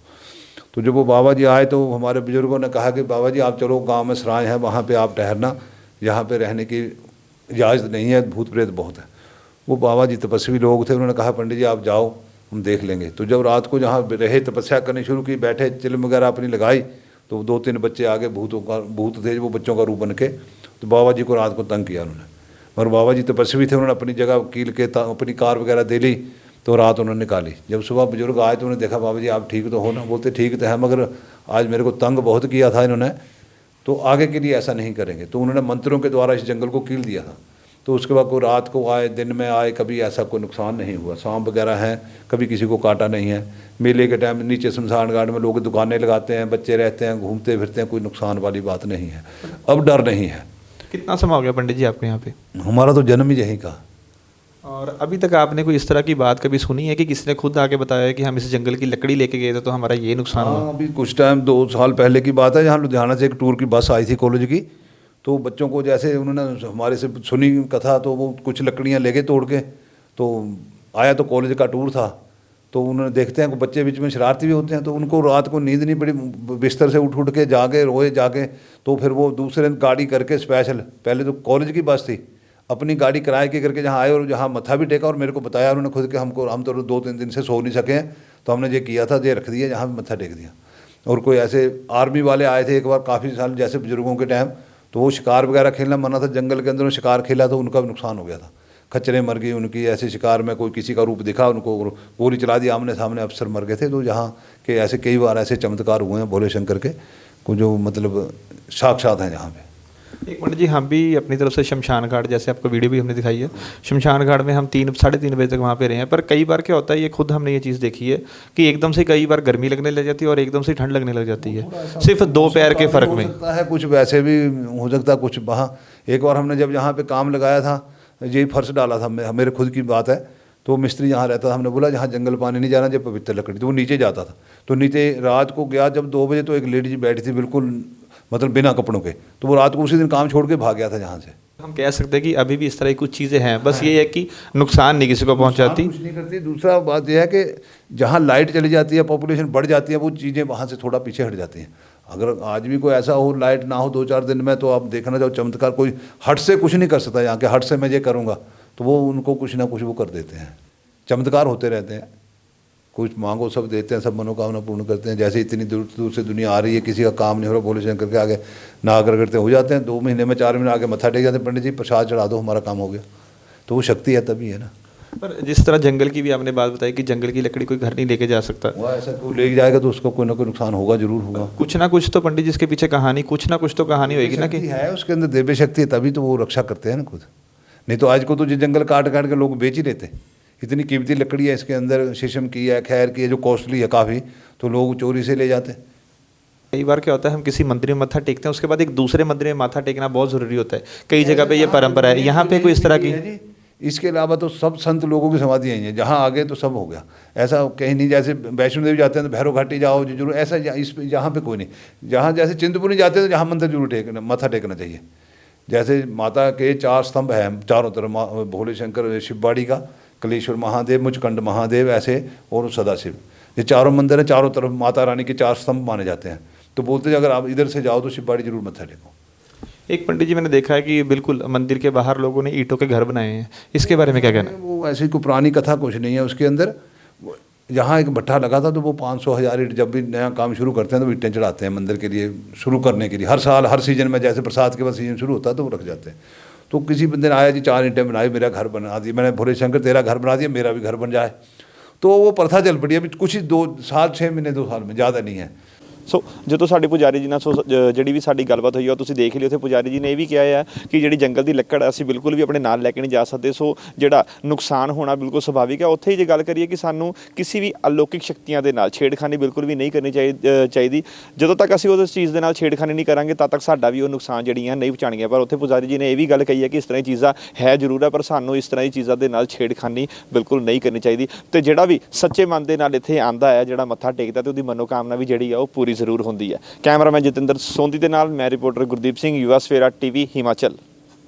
[SPEAKER 2] तो जब वो बाबा जी आए तो हमारे बुज़ुर्गों ने कहा कि बाबा जी, आप चलो, गाँव में सराय है, वहाँ पे आप ठहरना, यहाँ पे रहने की इजाज़त नहीं है भूत प्रेत बहुत है। वो बाबा जी तपस्वी लोग थे, उन्होंने कहा, पंडित जी, आप जाओ। हम देख लेंगे। तो जब रात को जहाँ रहे, तपस्या करनी शुरू की, बैठे चिल्म वगैरह अपनी लगाई तो दो तीन बच्चे आगे भूतों का, भूत थे वो बच्चों का रूप बन के तो बाबा जी को रात को तंग किया उन्होंने। मगर बाबा जी तपस्वी थे, उन्होंने अपनी जगह कील के अपनी कार वगैरह दे ली तो रात उन्होंने निकाली। जब सुबह बुज़ुर्ग आए तो उन्होंने देखा, बाबा जी आप ठीक तो हो ना? बोलते, ठीक तो है, मगर आज मेरे को तंग बहुत किया था इन्होंने तो आगे के लिए ऐसा नहीं करेंगे। तो उन्होंने मंत्रों के द्वारा इस जंगल को कील दिया था। तो उसके बाद कोई रात को आए दिन में आए कभी ऐसा कोई नुकसान नहीं हुआ। सांप वगैरह हैं कभी किसी को काटा नहीं है। मेले के टाइम नीचे शमशान घाट में लोग दुकानें लगाते हैं बच्चे रहते हैं घूमते फिरते हैं कोई नुकसान वाली बात नहीं है। अब डर नहीं है।
[SPEAKER 1] कितना समय हो गया पंडित जी आपके यहाँ पे?
[SPEAKER 2] हमारा तो जन्म ही यहीं का।
[SPEAKER 1] और अभी तक आपने कोई इस तरह की बात कभी सुनी है कि किसी ने खुद आके बताया कि हम इस जंगल की लकड़ी लेके गए थे तो हमारा ये नुकसान हुआ?
[SPEAKER 2] हाँ अभी कुछ टाइम दो साल पहले की बात है जहाँ लुधियाना से एक टूर की बस आई थी कॉलेज की। तो बच्चों को जैसे उन्होंने हमारे से सुनी कथा तो वो कुछ लकड़ियाँ ले गए तोड़ के तो आया तो कॉलेज का टूर था तो उन्होंने देखते हैं कि बच्चे बीच में शरारती भी होते हैं तो उनको रात को नींद नहीं पड़ी, बिस्तर से उठ उठ के जागे, रोए जाके तो फिर वो दूसरे गाड़ी करके स्पेशल पहले तो कॉलेज की बस थी, अपनी गाड़ी किराए की करके जहाँ आए और जहाँ मत्था भी टेका और मेरे को बताया उन्होंने खुद के, हमको हम तो दो तीन दिन से सो नहीं सके हैं तो हमने ये किया था, ये रख दिया, जहाँ मत्था टेक दिया। और कोई ऐसे आर्मी वाले आए थे एक बार, काफ़ी साल जैसे बुज़ुर्गों के टाइम तो वो शिकार वगैरह खेलना मना था, जंगल के अंदर शिकार खेला तो उनका नुकसान हो गया था। खच्चरें मर गई उनकी, ऐसे शिकार में कोई किसी का रूप दिखा, उनको गोली चला दी आमने सामने अफसर मर गए थे तो यहाँ के ऐसे कई बार ऐसे चमत्कार हुए हैं भोले शंकर के को जो मतलब साक्षात हैं जहाँ पे।
[SPEAKER 1] एक पंडित जी हम भी अपनी तरफ़ से शमशान घाट जैसे आपको वीडियो भी हमने दिखाई है। शमशान घाट में हम तीन साढ़े तीन बजे तक वहाँ पे रहे हैं पर कई बार क्या होता है ये खुद हमने ये चीज़ देखी है कि एकदम से कई बार गर्मी लगने लग जाती है और एकदम से ठंड लगने लग जाती है। सिर्फ़ दो पैर के फ़र्क में।
[SPEAKER 2] है कुछ वैसे भी हो सकता है कुछ वहाँ। एक बार हमने जब यहाँ पे काम लगाया था यही फर्श डाला था मेरे खुद की बात है तो मिस्त्री यहाँ रहता था हमने बोला जहाँ जंगल पानी नहीं जाना जब पवित्र लकड़ी तो वो नीचे जाता था। तो नीचे रात को गया जब दो बजे तो एक लेडीज़ बैठी थी बिल्कुल मतलब बिना कपड़ों के। तो वो रात को उसी दिन काम छोड़ के भाग गया था जहाँ से।
[SPEAKER 1] हम कह सकते हैं कि अभी भी इस तरह की कुछ चीज़ें हैं। बस ये है कि नुकसान नहीं किसी को पहुंचाती।
[SPEAKER 2] कुछ नहीं करती। दूसरा बात यह है कि जहाँ लाइट चली जाती है पॉपुलेशन बढ़ जाती है वो चीज़ें वहाँ से थोड़ा पीछे हट जाती हैं। अगर आज भी कोई ऐसा हो लाइट ना हो दो चार दिन में तो आप देखना चाहो चमत्कार कोई हट से कुछ नहीं कर सकता यहाँ के। हट से मैं ये करूँगा। तो वो उनको कुछ ना कुछ वो कर देते हैं। चमत्कार होते रहते हैं। कुछ मांगो सब देते हैं सब मनोकामना पूर्ण करते हैं। जैसे इतनी दूर दूर से दुनिया आ रही है किसी का काम नहीं हो रहा भोले शंकर के आगे ना अगर करते हो जाते हैं। दो महीने में चार महीने आगे मत्था टेक जाते हैं पंडित जी प्रसाद चढ़ा दो हमारा काम हो गया। तो वो शक्ति है तभी है ना।
[SPEAKER 1] पर जिस तरह जंगल की भी आपने बात बताई कि जंगल की लकड़ी कोई घर नहीं लेके जा सकता।
[SPEAKER 2] वो ऐसा कोई ले जाएगा तो उसको कोई ना कोई नुकसान होगा ज़रूर होगा।
[SPEAKER 1] कुछ ना कुछ तो पंडित जी इसके पीछे कहानी कुछ ना कुछ तो कहानी होगी ना कि
[SPEAKER 2] है उसके अंदर दिव्य शक्ति है तभी तो वो रक्षा करते हैं ना खुद। नहीं तो आज को तो जो जंगल काट काट के लोग बेच ही लेते इतनी कीमती लकड़ी है इसके अंदर शीशम की है खैर की है जो कॉस्टली है काफ़ी तो लोग चोरी से ले जाते हैं।
[SPEAKER 1] कई बार क्या होता है हम किसी मंदिर में मत्था टेकते हैं उसके बाद एक दूसरे मंदिर में माथा टेकना बहुत ज़रूरी होता है। कई जगह पे ये परंपरा है। यहाँ पे कोई इस तरह की।
[SPEAKER 2] इसके अलावा तो सब संत लोगों की समाधि हैं। जहाँ आ गए तो सब हो गया। ऐसा कहीं नहीं जैसे वैष्णो देवी जाते हैं तो भैरव घाटी जाओ जो ज़रूर ऐसा इस यहाँ पे कोई नहीं। जहाँ जैसे चिंतपुर्णी जाते हैं तो जहाँ मंदिर ज़रूर टेकना मत्था टेकना चाहिए। जैसे माता के चार स्तंभ हैं चारों तरफ़ भोले शंकर शिवबाड़ी का। कलेश्वर महादेव मुचकंड महादेव ऐसे और सदाशिव। ये चारों मंदिर हैं चारों तरफ़ माता रानी के चार स्तंभ माने जाते हैं। तो बोलते हैं अगर आप इधर से जाओ तो शिवबाड़ी ज़रूर मत्था टेको।
[SPEAKER 1] एक पंडित जी मैंने देखा है कि बिल्कुल मंदिर के बाहर लोगों ने ईंटों के घर बनाए हैं। इसके बारे में क्या कहना है?
[SPEAKER 2] वो ऐसी कोई पुरानी कथा कुछ नहीं है उसके अंदर। यहाँ एक भट्ठा लगा था तो वो पाँच सौ हज़ार ईट जब भी नया काम शुरू करते हैं तो ईटें चढ़ाते हैं मंदिर के लिए शुरू करने के लिए। हर साल हर सीज़न में जैसे प्रसाद के बाद सीज़न शुरू होता है तो वो रख जाते हैं। तो किसी बंदे ने आया जी चार ईंटें बनाई मेरा घर बना दिया मैंने भोले शंकर तेरा घर बना दिया मेरा भी घर बन जाए तो वो प्रथा चल पड़ी अभी कुछ ही दो साल छः महीने दो साल में ज़्यादा नहीं है
[SPEAKER 1] ਸੋ ਜਦੋਂ ਸਾਡੇ ਪੁਜਾਰੀ ਜੀ ਨਾਲ ਸੋ ਜਿਹੜੀ ਵੀ ਸਾਡੀ ਗੱਲਬਾਤ ਹੋਈ ਆ ਤੁਸੀਂ ਦੇਖ ਲਈ। ਉੱਥੇ ਪੁਜਾਰੀ ਜੀ ਨੇ ਇਹ ਵੀ ਕਿਹਾ ਹੈ ਕਿ ਜਿਹੜੀ ਜੰਗਲ ਦੀ ਲੱਕੜ ਆ, ਅਸੀਂ ਬਿਲਕੁਲ ਵੀ ਆਪਣੇ ਨਾਲ ਲੈ ਕੇ ਨਹੀਂ ਜਾ ਸਕਦੇ। ਸੋ ਜਿਹੜਾ ਨੁਕਸਾਨ ਹੋਣਾ ਬਿਲਕੁਲ ਸੁਭਾਵਿਕ ਹੈ ਉੱਥੇ ਹੀ ਜੇ ਗੱਲ ਕਰੀਏ ਕਿ ਸਾਨੂੰ ਕਿਸੇ ਵੀ ਅਲੌਕਿਕ ਸ਼ਕਤੀਆਂ ਦੇ ਨਾਲ ਛੇੜਖਾਨੀ ਬਿਲਕੁਲ ਵੀ ਨਹੀਂ ਕਰਨੀ ਚਾਹੀ- ਚਾਹੀਦੀ। ਜਦੋਂ ਤੱਕ ਅਸੀਂ ਉਸ ਚੀਜ਼ ਦੇ ਨਾਲ ਛੇੜਖਾਨੀ ਨਹੀਂ ਕਰਾਂਗੇ ਤਦ ਤੱਕ ਸਾਡਾ ਵੀ ਉਹ ਨੁਕਸਾਨ ਜਿਹੜੀਆਂ ਨਹੀਂ ਪਹੁੰਚਾਣਗੀਆਂ ਪਰ ਉੱਥੇ ਪੁਜਾਰੀ ਜੀ ਨੇ ਇਹ ਵੀ ਗੱਲ ਕਹੀ ਹੈ ਕਿ ਇਸ ਤਰ੍ਹਾਂ ਦੀ ਚੀਜ਼ਾਂ ਹੈ ਜ਼ਰੂਰ ਹੈ ਪਰ ਸਾਨੂੰ ਇਸ ਤਰ੍ਹਾਂ ਦੀ ਚੀਜ਼ਾਂ ਦੇ ਨਾਲ ਛੇੜਖਾਨੀ ਬਿਲਕੁਲ ਨਹੀਂ ਕਰਨੀ ਚਾਹੀਦੀ। ਤੇ ਜਿਹੜਾ ਵੀ ਸੱਚੇ ਮਨ ਦੇ ਨਾਲ ਇੱਥੇ ਆਂਦਾ ਹੈ ਜਿਹੜਾ ਮੱਥਾ ਟੇਕਦਾ ਤੇ ਉਹਦੀ ਮਨੋਕਾਮਨਾ ਵੀ ਜਿਹੜੀ ਆ ਉਹ ਪੂਰੀ ਜ਼ਰੂਰ ਹੁੰਦੀ ਹੈ। ਕੈਮਰਾਮੈਨ ਜਤਿੰਦਰ ਸੋਂਦੀ ਦੇ ਨਾਲ ਮੈਂ ਰਿਪੋਰਟਰ ਗੁਰਦੀਪ ਸਿੰਘ ਯੂਐਸ ਫੇਰਾ ਟੀਵੀ, ਹਿਮਾਚਲ।